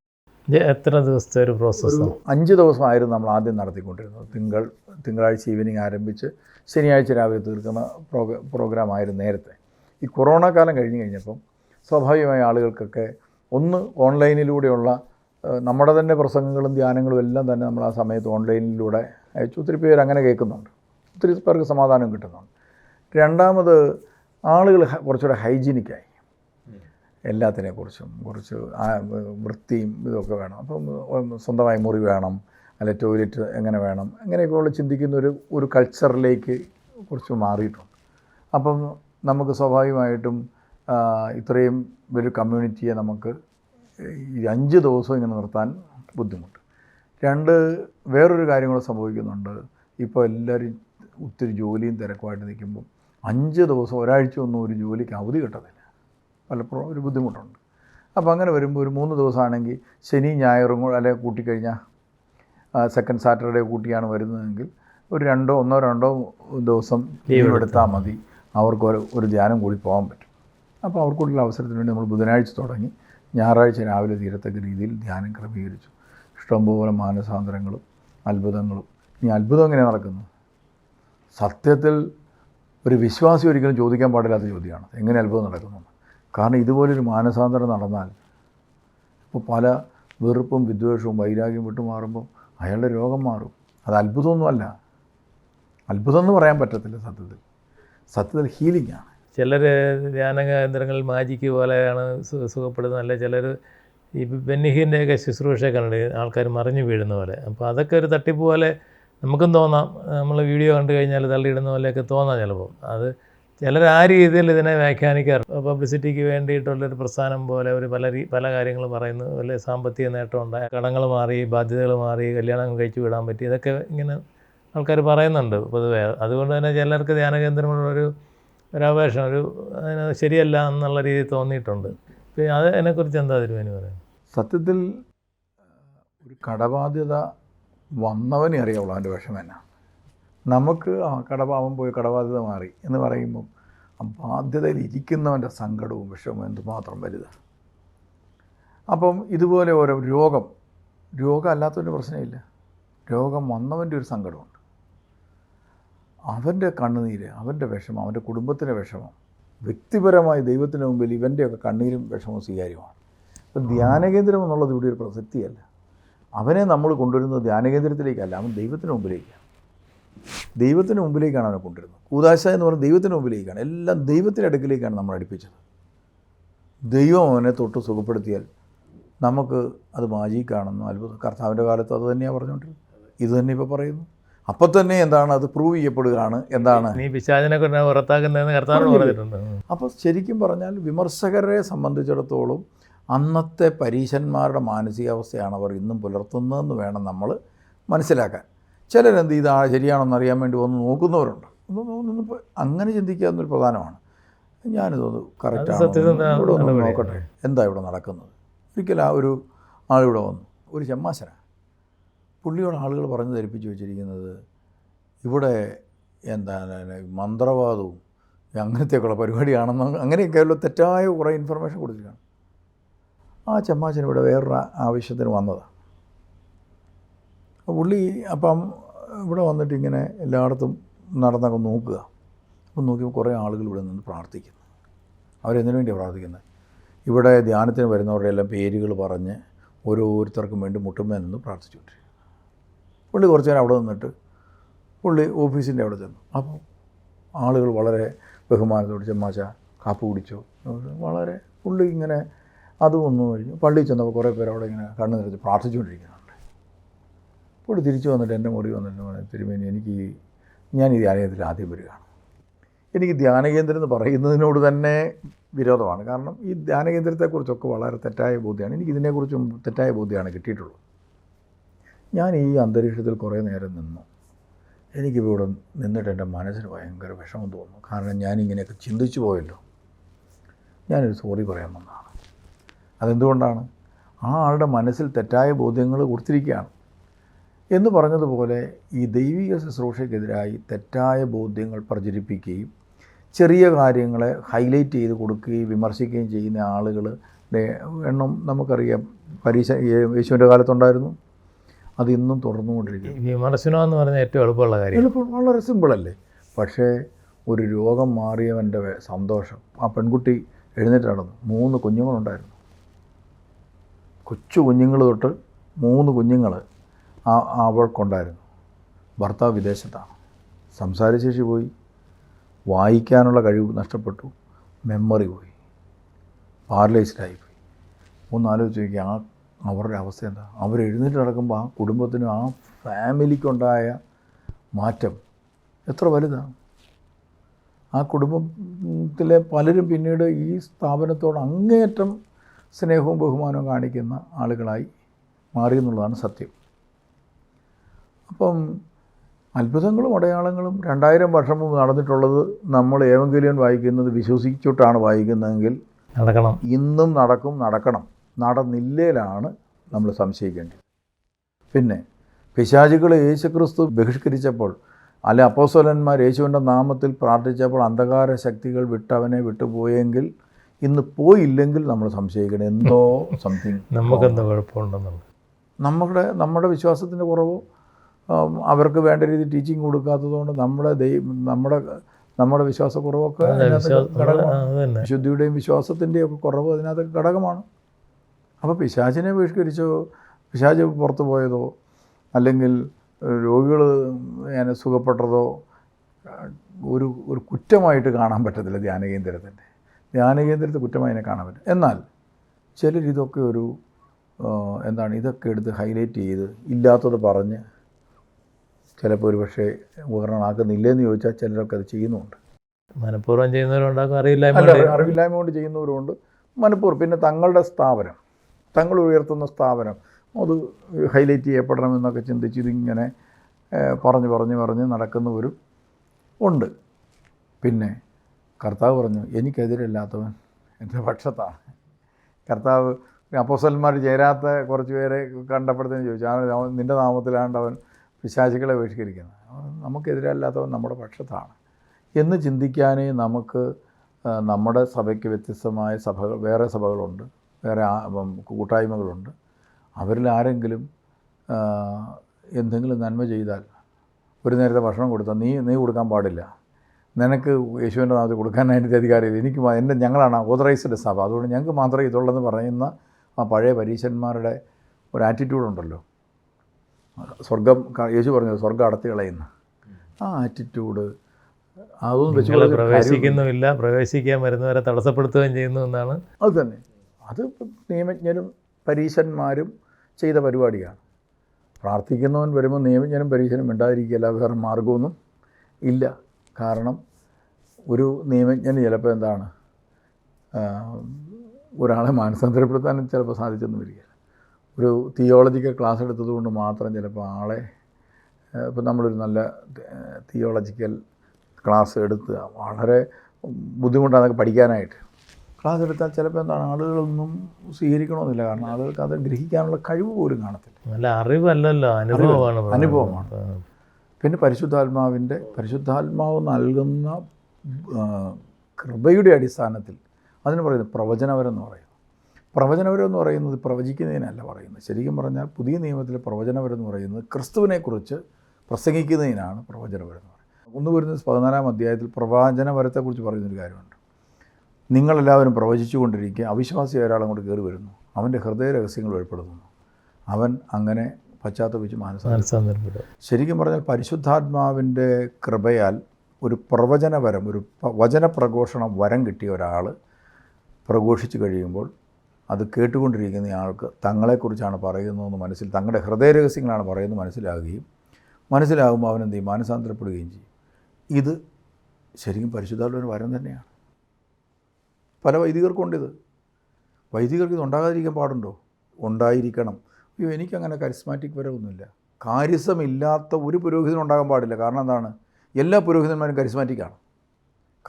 എത്ര ദിവസത്തെ ഒരു പ്രോസസ്സ് അഞ്ച് ദിവസമായിരുന്നു നമ്മൾ ആദ്യം നടത്തിക്കൊണ്ടിരുന്നത്. തിങ്കൾ തിങ്കളാഴ്ച ഈവനിങ് ആരംഭിച്ച് ശനിയാഴ്ച രാവിലെ തീർക്കുന്ന പ്രോഗ്രാം പ്രോഗ്രാമായിരുന്നു നേരത്തെ. ഈ കൊറോണ കാലം കഴിഞ്ഞ് കഴിഞ്ഞപ്പം സ്വാഭാവികമായ ആളുകൾക്കൊക്കെ ഒന്ന് ഓൺലൈനിലൂടെയുള്ള നമ്മുടെ തന്നെ പ്രസംഗങ്ങളും ധ്യാനങ്ങളും എല്ലാം തന്നെ നമ്മൾ ആ സമയത്ത് ഓൺലൈനിലൂടെ അയച്ചു. ഒത്തിരി പേര് അങ്ങനെ കേൾക്കുന്നുണ്ട്. ഒത്തിരി പേർക്ക് സമാധാനം കിട്ടുന്നുണ്ട്. രണ്ടാമത് ആളുകൾ കുറച്ചുകൂടെ ഹൈജീനിക്കായി. എല്ലാത്തിനെക്കുറിച്ചും കുറച്ച് വൃത്തിയും ഇതൊക്കെ വേണം. അപ്പം സ്വന്തമായി മുറി വേണം അല്ലെ ടോയ്ലറ്റ് എങ്ങനെ വേണം അങ്ങനെയൊക്കെയുള്ള ചിന്തിക്കുന്ന ഒരു ഒരു കൾച്ചറിലേക്ക് കുറച്ച് മാറിയിട്ടുണ്ട്. അപ്പം നമുക്ക് സ്വാഭാവികമായിട്ടും ഇത്രയും ഒരു കമ്മ്യൂണിറ്റിയെ നമുക്ക് ഈ അഞ്ച് ദിവസം ഇങ്ങനെ നിർത്താൻ ബുദ്ധിമുട്ട്. രണ്ട് വേറൊരു കാര്യം കൂടെ സംഭവിക്കുന്നുണ്ട്. ഇപ്പോൾ എല്ലാവരും ഒത്തിരി ജോലിയും തിരക്കുമായിട്ട് നിൽക്കുമ്പോൾ അഞ്ച് ദിവസം ഒരാഴ്ച ഒന്നും ഒരു ജോലിക്ക് അവധി കിട്ടത്തില്ല. പലപ്പോഴും ഒരു ബുദ്ധിമുട്ടുണ്ട്. അപ്പോൾ അങ്ങനെ വരുമ്പോൾ ഒരു മൂന്ന് ദിവസമാണെങ്കിൽ ശനി ഞായറും കൂടെ അല്ലെങ്കിൽ കൂട്ടിക്കഴിഞ്ഞാൽ സെക്കൻഡ് സാറ്റർഡേ കൂട്ടിയാണ് വരുന്നതെങ്കിൽ ഒരു രണ്ടോ ഒന്നോ രണ്ടോ ദിവസം ലീവ് എടുത്താൽ മതി. അവർക്ക് ഒരു ഒരു ധ്യാനം കൂടി പോകാൻ പറ്റും. അപ്പോൾ അവർക്കുള്ള അവസരത്തിന് വേണ്ടി നമ്മൾ ബുധനാഴ്ച തുടങ്ങി. ഞായറാഴ്ച രാവിലെ തീരത്തക്ക രീതിയിൽ ധ്യാനം ക്രമീകരിച്ചു. ഇഷ്ടംപോലെ മാനസാന്തരങ്ങളും അത്ഭുതങ്ങളും. ഇനി അത്ഭുതം എങ്ങനെ നടക്കുന്നത് സത്യത്തിൽ ഒരു വിശ്വാസി ഒരിക്കലും ചോദിക്കാൻ പാടില്ലാത്ത ചോദ്യമാണ്. എങ്ങനെ അത്ഭുതം നടക്കുന്നു കാരണം ഇതുപോലൊരു മാനസാന്തരം നടന്നാൽ ഇപ്പോൾ പല വെറുപ്പും വിദ്വേഷവും വൈരാഗ്യം വിട്ടുമാറുമ്പോൾ അയാളുടെ രോഗം മാറും. അത് അത്ഭുതമൊന്നുമല്ല. അത്ഭുതം എന്ന് പറയാൻ പറ്റത്തില്ല സത്യത്തിൽ. സത്യത്തിൽ ഹീലിംഗ് ആണ്. ചിലർ ധ്യാന കേന്ദ്രങ്ങളിൽ മാജിക്ക് പോലെയാണ് സുഖപ്പെടുന്നത്. അല്ലെ ചിലർ ഈ ബെന്നിഹീന്റെയൊക്കെ ശുശ്രൂഷ കണ്ട് ആൾക്കാർ മറിഞ്ഞു വീഴുന്ന പോലെ. അപ്പോൾ അതൊക്കെ ഒരു തട്ടിപ്പ് പോലെ നമുക്കും തോന്നാം. നമ്മൾ വീഡിയോ കണ്ടു കഴിഞ്ഞാൽ തള്ളിയിടുന്ന പോലെയൊക്കെ തോന്നാം ചിലപ്പോൾ അത് ചിലർ ആ രീതിയിൽ ഇതിനെ വ്യാഖ്യാനിക്കാറുണ്ട്. പബ്ലിസിറ്റിക്ക് വേണ്ടിയിട്ടുള്ളൊരു പ്രസ്ഥാനം പോലെ അവർ പല പല കാര്യങ്ങൾ പറയുന്നു. വല്ല സാമ്പത്തിക നേട്ടം ഉണ്ടായ കടങ്ങൾ മാറി ബാധ്യതകൾ മാറി കല്യാണം കഴിച്ചു വിടാൻ പറ്റി ഇതൊക്കെ ഇങ്ങനെ ആൾക്കാർ പറയുന്നുണ്ട് പൊതുവേ. അതുകൊണ്ട് തന്നെ ചിലർക്ക് ധ്യാന ഒരു അപേക്ഷണം ഒരു അതിന് ശരിയല്ല എന്നുള്ള രീതിയിൽ തോന്നിയിട്ടുണ്ട്. പിന്നെ അത് അതിനെക്കുറിച്ച് എന്താ തിരുവേനി പറയാം സത്യത്തിൽ ഒരു കടബാധ്യത വന്നവനെ അറിയാവുള്ളൂ അവന്റെ വിഷമം എന്നാ. നമുക്ക് ആ കടപാവം പോയി കടബാധ്യത മാറി എന്ന് പറയുമ്പം ആ ബാധ്യതയിൽ ഇരിക്കുന്നവന്റെ സങ്കടവും വിഷമവും എന്തുമാത്രം വലുതാണ്. അപ്പം ഇതുപോലെ ഓരോ രോഗം രോഗം അല്ലാത്തവന്റെ പ്രശ്നമില്ല. രോഗം വന്നവന്റെ ഒരു സങ്കടമുണ്ട്. അവന്റെ കണ്ണുനീര് അവന്റെ വിഷമം അവന്റെ കുടുംബത്തിന്റെ വിഷമം വ്യക്തിപരമായി ദൈവത്തിന് മുമ്പിൽ ഇവന്റെയൊക്കെ കണ്ണീരും വിഷമവും സ്വീകാര്യമാണ്. അപ്പം ധ്യാനകേന്ദ്രം എന്നുള്ളത് ഇവിടെ ഒരു പ്രസക്തിയല്ല. അവനെ നമ്മൾ കൊണ്ടുവരുന്നത് ധ്യാനകേന്ദ്രത്തിലേക്കല്ല അവൻ ദൈവത്തിന് മുമ്പിലേക്കാണ്. ദൈവത്തിന് മുമ്പിലേക്കാണ് അവനെ കൊണ്ടിരുന്നത് കൂതാശ എന്ന് പറയുന്നത് ദൈവത്തിന് മുമ്പിലേക്കാണ്. എല്ലാം ദൈവത്തിന്റെ അടുക്കിലേക്കാണ് നമ്മൾ അടുപ്പിച്ചത്. ദൈവം അവനെ തൊട്ട് സുഖപ്പെടുത്തിയാൽ നമുക്ക് അത് മാജിക്കാണെന്നും അത്ഭുതം കർത്താവിന്റെ കാലത്ത് അത് തന്നെയാണ് പറഞ്ഞുകൊണ്ടിരുന്നത്. ഇത് തന്നെ ഇപ്പോൾ പറയുന്നു. അപ്പം തന്നെ എന്താണ് അത് പ്രൂവ് ചെയ്യപ്പെടുകയാണ് എന്താണ്? നീ പിശാചിനെ കൊണ്ട് പുറത്താക്കുന്നതെന്ന് കർത്താവ് പറഞ്ഞിട്ടുണ്ട്. അപ്പോൾ ശരിക്കും പറഞ്ഞാൽ വിമർശകരെ സംബന്ധിച്ചിടത്തോളം അന്നത്തെ പരീശന്മാരുടെ മാനസികാവസ്ഥയാണ് അവർ ഇന്നും പുലർത്തുന്നതെന്ന് വേണം നമ്മൾ മനസ്സിലാക്കാൻ. ചിലരെന്ത് ഇത് ശരിയാണെന്ന് അറിയാൻ വേണ്ടി വന്ന് നോക്കുന്നവരുണ്ട്. ഒന്ന് അങ്ങനെ ചിന്തിക്കുക എന്നൊരു പ്രധാനമാണ് ഞാനിതൊന്ന് കറക്റ്റാണ് ഇവിടെ ഒന്ന് നോക്കട്ടെ. എന്താ ഇവിടെ നടക്കുന്നത്? ഒരിക്കൽ ആ ഒരു ആളിവിടെ വന്നു. ഒരു ചെമ്മാശന. പുള്ളിയോട് ആളുകൾ പറഞ്ഞു ധരിപ്പിച്ച് വെച്ചിരിക്കുന്നത് ഇവിടെ എന്താ മന്ത്രവാദവും അങ്ങനത്തെയൊക്കെയുള്ള പരിപാടിയാണെന്ന് അങ്ങനെയൊക്കെയുള്ള തെറ്റായ കുറേ ഇൻഫർമേഷൻ കൊടുത്തിരിക്കുകയാണ്. ആ ചെമ്മാശന ഇവിടെ വേറൊരു ആവശ്യത്തിന് വന്നതാണ് അപ്പോൾ പുള്ളി അപ്പം ഇവിടെ വന്നിട്ട് ഇങ്ങനെ എല്ലായിടത്തും നടന്നൊക്കെ നോക്കുക. അപ്പം നോക്കിയപ്പോൾ കുറേ ആളുകൾ ഇവിടെ നിന്ന് പ്രാർത്ഥിക്കുന്നു. അവരെന്തിനു വേണ്ടിയാണ് പ്രാർത്ഥിക്കുന്നത് ഇവിടെ ധ്യാനത്തിന് വരുന്നവരുടെ എല്ലാം പേരുകൾ പറഞ്ഞ് ഓരോരുത്തർക്കും വേണ്ടി മുട്ടുമേ നിന്ന് പ്രാർത്ഥിച്ചുകൊണ്ടിരിക്കും പുള്ളി കുറച്ച് നേരം അവിടെ നിന്നിട്ട് പുള്ളി ഓഫീസിന്റെ അവിടെ ചെന്നു. അപ്പോൾ ആളുകൾ വളരെ ബഹുമാനത്തോട് ചെമ്മാച്ച കാപ്പ് കുടിച്ചു? വളരെ പുള്ളി ഇങ്ങനെ അതും ഒന്നും കഴിഞ്ഞു പള്ളിയിൽ ചെന്നപ്പോൾ കുറേ പേര് അവിടെ ഇങ്ങനെ കണ്ണു നിറച്ച് പ്രാർത്ഥിച്ചുകൊണ്ടിരിക്കുന്നുണ്ട് പുള്ളി തിരിച്ചു വന്നിട്ട് എന്റെ മുറി വന്നിട്ട് പറഞ്ഞു തിരുമേനി എനിക്ക് ഞാൻ ഈ ധ്യാനകേന്ദ്രത്തിൽ ആദ്യം വരികയാണ്. എനിക്ക് ധ്യാനകേന്ദ്രം എന്ന് പറയുന്നതിനോട് തന്നെ വിരോധമാണ്. കാരണം ഈ ധ്യാനകേന്ദ്രത്തെക്കുറിച്ചൊക്കെ വളരെ തെറ്റായ ബോധ്യമാണ്. എനിക്ക് ഇതിനെക്കുറിച്ചും തെറ്റായ ബോധ്യമാണ് കിട്ടിയിട്ടുള്ളത്. ഞാൻ ഈ അന്തരീക്ഷത്തിൽ കുറേ നേരം നിന്നു. എനിക്കിപ്പോൾ ഇവിടെ നിന്നിട്ട് എന്റെ മനസ്സിന് ഭയങ്കര വിഷമം തോന്നുന്നു. കാരണം ഞാനിങ്ങനെയൊക്കെ ചിന്തിച്ചു പോയല്ലോ. ഞാനൊരു സോറി പറയാൻ വന്നതാണ്. അതെന്തുകൊണ്ടാണ്? ആ ആളുടെ മനസ്സിൽ തെറ്റായ ബോധ്യങ്ങൾ കൊടുത്തിരിക്കുകയാണ്. എന്ന് പറഞ്ഞതുപോലെ ഈ ദൈവിക ശുശ്രൂഷയ്ക്കെതിരായി തെറ്റായ ബോധ്യങ്ങൾ പ്രചരിപ്പിക്കുകയും ചെറിയ കാര്യങ്ങളെ ഹൈലൈറ്റ് ചെയ്ത് കൊടുക്കുകയും വിമർശിക്കുകയും ചെയ്യുന്ന ആളുകൾ എണ്ണം നമുക്കറിയാം പരീക്ഷ യേശുവിന്റെ കാലത്തുണ്ടായിരുന്നു. അത് ഇന്നും തുടർന്നുകൊണ്ടിരിക്കുന്നു. ഈ വിമർശനം എന്ന് പറഞ്ഞാൽ ഏറ്റവും എളുപ്പമുള്ള കാര്യം. എളുപ്പം വളരെ സിമ്പിളല്ലേ? പക്ഷേ ഒരു രോഗം മാറിയവന്റെ സന്തോഷം. ആ പെൺകുട്ടി എഴുന്നേറ്റ് നടന്നു. മൂന്ന് കുഞ്ഞുങ്ങളുണ്ടായിരുന്നു. കൊച്ചു കുഞ്ഞുങ്ങൾ തൊട്ട് മൂന്ന് കുഞ്ഞുങ്ങൾ ആ അവൾക്കുണ്ടായിരുന്നു ഭർത്താവ് വിദേശത്താണ്. സംസാരശേഷി പോയി. വായിക്കാനുള്ള കഴിവ് നഷ്ടപ്പെട്ടു. മെമ്മറി പോയി. പാരലൈസ്ഡായി പോയി. ഒന്ന് ആലോചിച്ച് നോക്കി ആ അവരുടെ അവസ്ഥ എന്താ? അവർ എഴുന്നേറ്റ് നടക്കുമ്പോൾ ആ കുടുംബത്തിനും ആ ഫാമിലിക്കുണ്ടായ മാറ്റം എത്ര വലുതാണ്? ആ കുടുംബത്തിലെ പലരും പിന്നീട് ഈ സ്ഥാപനത്തോട് അങ്ങേയറ്റം സ്നേഹവും ബഹുമാനവും കാണിക്കുന്ന ആളുകളായി മാറി എന്നുള്ളതാണ് സത്യം. അപ്പം അത്ഭുതങ്ങളും അടയാളങ്ങളും രണ്ടായിരം വർഷം മുമ്പ് നടന്നിട്ടുള്ളത് നമ്മൾ ഏവെങ്കിലും വായിക്കുന്നത് വിശ്വസിച്ചിട്ടാണ് വായിക്കുന്നതെങ്കിൽ നടക്കണം. ഇന്നും നടക്കും നടക്കണം. നടന്നില്ലേലാണ് നമ്മൾ സംശയിക്കേണ്ടത്. പിന്നെ പിശാചുകളെ യേശുക്രിസ്തു ബഹിഷ്കരിച്ചപ്പോൾ അല്ലെ അപ്പോസ്വലന്മാർ യേശുവിന്റെ നാമത്തിൽ പ്രാർത്ഥിച്ചപ്പോൾ അന്ധകാര ശക്തികൾ വിട്ടവനെ വിട്ടുപോയെങ്കിൽ ഇന്ന് പോയില്ലെങ്കിൽ നമ്മൾ സംശയിക്കണം. എന്തോ സംതിങ്. നമുക്കെന്താ കുഴപ്പമുണ്ടെന്നുള്ളത്. നമ്മുടെ നമ്മുടെ വിശ്വാസത്തിന്റെ കുറവോ? അവർക്ക് വേണ്ട രീതിയിൽ ടീച്ചിങ് കൊടുക്കാത്തതുകൊണ്ട് നമ്മുടെ ദൈവം നമ്മുടെ നമ്മുടെ വിശ്വാസക്കുറവൊക്കെ ഘടകമാണ്. വിശുദ്ധിയുടെയും വിശ്വാസത്തിന്റെയും ഒക്കെ കുറവ് അതിനകത്ത് ഘടകമാണ്. അപ്പോൾ പിശാചിനെ ബഹിഷ്കരിച്ചോ പിശാച് പുറത്തു പോയതോ അല്ലെങ്കിൽ രോഗികൾ ഞാൻ സുഖപ്പെട്ടതോ ഒരു ഒരു കുറ്റമായിട്ട് കാണാൻ പറ്റത്തില്ല ധ്യാനകേന്ദ്രത്തിന്റെ. ധ്യാനകേന്ദ്രത്തെ കുറ്റമായി അതിനെ കാണാൻ പറ്റും. എന്നാൽ ചിലർ ഇതൊക്കെ ഒരു എന്താണ് ഇതൊക്കെ എടുത്ത് ഹൈലൈറ്റ് ചെയ്ത് ഇല്ലാത്തത് പറഞ്ഞ് ചിലപ്പോൾ ഒരു പക്ഷേ ഉപകരണമാക്കുന്നില്ലെന്ന് ചോദിച്ചാൽ ചിലരൊക്കെ അത് ചെയ്യുന്നുണ്ട് മനഃപൂർവം ചെയ്യുന്നവരുണ്ടാക്കും അറിയില്ലായ്മ അറിവില്ലായ്മ കൊണ്ട് ചെയ്യുന്നവരുണ്ട് മനഃപൂർവം പിന്നെ തങ്ങളുടെ സ്ഥാപനം തങ്ങൾ ഉയർത്തുന്ന സ്ഥാപനം അത് ഹൈലൈറ്റ് ചെയ്യപ്പെടണമെന്നൊക്കെ ചിന്തിച്ച് ഇതിങ്ങനെ പറഞ്ഞ് പറഞ്ഞ് പറഞ്ഞ് നടക്കുന്നവരും ഉണ്ട്. പിന്നെ കർത്താവ് പറഞ്ഞു എനിക്കെതിരല്ലാത്തവൻ എന്റെ പക്ഷത്താണ്. കർത്താവ് അപ്പോസന്മാർ ചേരാത്ത കുറച്ച് പേരെ കണ്ടപ്പോഴത്തേന് ചോദിച്ചു ആ നിന്റെ നാമത്തിലാണ്ട് അവൻ പിശാചികളെ ബഹിഷ്കരിക്കുന്നത്. നമുക്കെതിരല്ലാത്തവൻ നമ്മുടെ പക്ഷത്താണ്. എന്ന് ചിന്തിക്കാനേ നമുക്ക് നമ്മുടെ സഭയ്ക്ക് വ്യത്യസ്തമായ സഭകൾ വേറെ സഭകളുണ്ട് വേറെ കൂട്ടായ്മകളുണ്ട്. അവരിൽ ആരെങ്കിലും എന്തെങ്കിലും നന്മ ചെയ്താൽ ഒരു നേരത്തെ ഭക്ഷണം കൊടുത്താൽ നീ നീ കൊടുക്കാൻ പാടില്ല. നിനക്ക് യേശുവിന്റെ നാമത്തിൽ കൊടുക്കാൻ അതിന്റെ അധികാരമില്ല എനിക്ക് എന്റെ ഞങ്ങളാണ് ഓതറൈസ്ഡ് സഭ. അതുകൊണ്ട് ഞങ്ങൾക്ക് മാത്രമേ ഇതുള്ളെന്ന് പറയുന്ന ആ പഴയ പരീശന്മാരുടെ ഒരു ആറ്റിറ്റ്യൂഡ് ഉണ്ടല്ലോ. സ്വർഗം യേശു പറഞ്ഞു സ്വർഗം അടത്തി കളയുന്ന. ആ ആറ്റിറ്റ്യൂഡ് അതൊന്നും വെച്ച് പ്രവേശിക്കുന്നുമില്ല. പ്രവേശിക്കാൻ വരുന്നവരെ തടസ്സപ്പെടുത്തുകയും ചെയ്യുന്നു എന്നാണ്. അത് തന്നെ. അത് നിയമജ്ഞരും പരീശന്മാരും ചെയ്ത പരിപാടിയാണ്. പ്രാർത്ഥിക്കുന്നവൻ വരുമ്പോൾ നിയമജ്ഞനും പരീശനും മിണ്ടാതിരിക്കില്ല വേറെ മാർഗമൊന്നും ഇല്ല. കാരണം ഒരു നിയമജ്ഞന് ചിലപ്പോൾ എന്താണ് ഒരാളെ മാനസാന്തരപ്പെടുത്താനും ചിലപ്പോൾ സാധിച്ചെന്ന് വരിക ഒരു തിയോളജിക്കൽ ക്ലാസ് എടുത്തതുകൊണ്ട് മാത്രം ചിലപ്പോൾ ആളെ ഇപ്പം നമ്മളൊരു നല്ല തിയോളജിക്കൽ ക്ലാസ് എടുത്ത് വളരെ ബുദ്ധിമുട്ടാണ് അതൊക്കെ പഠിക്കാനായിട്ട്. ക്ലാസ് എടുത്താൽ ചിലപ്പോൾ എന്താണ് ആളുകളൊന്നും സ്വീകരിക്കണമെന്നില്ല. കാരണം ആളുകൾക്ക് അത് ഗ്രഹിക്കാനുള്ള കഴിവ് പോലും കാണത്തില്ല. നല്ല അറിവല്ലല്ലോ അനുഭവമാണ് അനുഭവമാണ്. പിന്നെ പരിശുദ്ധാത്മാവിന്റെ പരിശുദ്ധാത്മാവ് നൽകുന്ന കൃപയുടെ അടിസ്ഥാനത്തിൽ അതിന് പറയുന്നത് പ്രവചനവരെന്ന് പറയും. പ്രവചനവരം എന്ന് പറയുന്നത് പ്രവചിക്കുന്നതിനല്ല പറയുന്നത്. ശരിക്കും പറഞ്ഞാൽ പുതിയ നിയമത്തിലെ പ്രവചനവരം എന്ന് പറയുന്നത് ക്രിസ്തുവിനെക്കുറിച്ച് പ്രസംഗിക്കുന്നതിനാണ് പ്രവചനപരം എന്ന് പറയുന്നത്. ഒന്ന് വരുന്നത് പതിനാലാം അധ്യായത്തിൽ പ്രവചനപരത്തെക്കുറിച്ച് പറയുന്നൊരു കാര്യമുണ്ട്. നിങ്ങളെല്ലാവരും പ്രവചിച്ചു കൊണ്ടിരിക്കുക അവിശ്വാസി ഒരാളും കൂടി കയറി വരുന്നു. അവന്റെ ഹൃദയ രഹസ്യങ്ങൾ വെളിപ്പെടുത്തുന്നു. അവൻ അങ്ങനെ പശ്ചാത്തപിച്ച് മാനസാന്തരം മാനസാന്തരപ്പെടും. ശരിക്കും പറഞ്ഞാൽ പരിശുദ്ധാത്മാവിന്റെ കൃപയാൽ ഒരു പ്രവചനവരം ഒരു വചനപ്രഘോഷണം വരം കിട്ടിയ ഒരാൾ പ്രഘോഷിച്ച് കഴിയുമ്പോൾ അത് കേട്ടുകൊണ്ടിരിക്കുന്ന ആൾക്ക് തങ്ങളെക്കുറിച്ചാണ് പറയുന്നതെന്ന് മനസ്സിൽ തങ്ങളുടെ ഹൃദയ രഹസ്യങ്ങളാണ് പറയുന്നത് മനസ്സിലാകുകയും മനസ്സിലാകുമ്പോൾ അവൻ എന്ത് ചെയ്യും? മാനസാന്തരപ്പെടുകയും ചെയ്യും. ഇത് ശരിക്കും പരിശുദ്ധാത്മാവിന്റെ വരം തന്നെയാണ്. പല വൈദികർക്കുണ്ടിത്. വൈദികർക്ക് ഇത് ഉണ്ടാകാതിരിക്കാൻ പാടുണ്ടോ? ഉണ്ടായിരിക്കണം. അയ്യോ എനിക്കങ്ങനെ കരിസ്മാറ്റിക് വരവൊന്നുമില്ല. കാര്യസമില്ലാത്ത ഒരു പുരോഹിതനും ഉണ്ടാകാൻ പാടില്ല. കാരണം എന്താണ്? എല്ലാ പുരോഹിതന്മാരും കരിസ്മാറ്റിക്കാണ്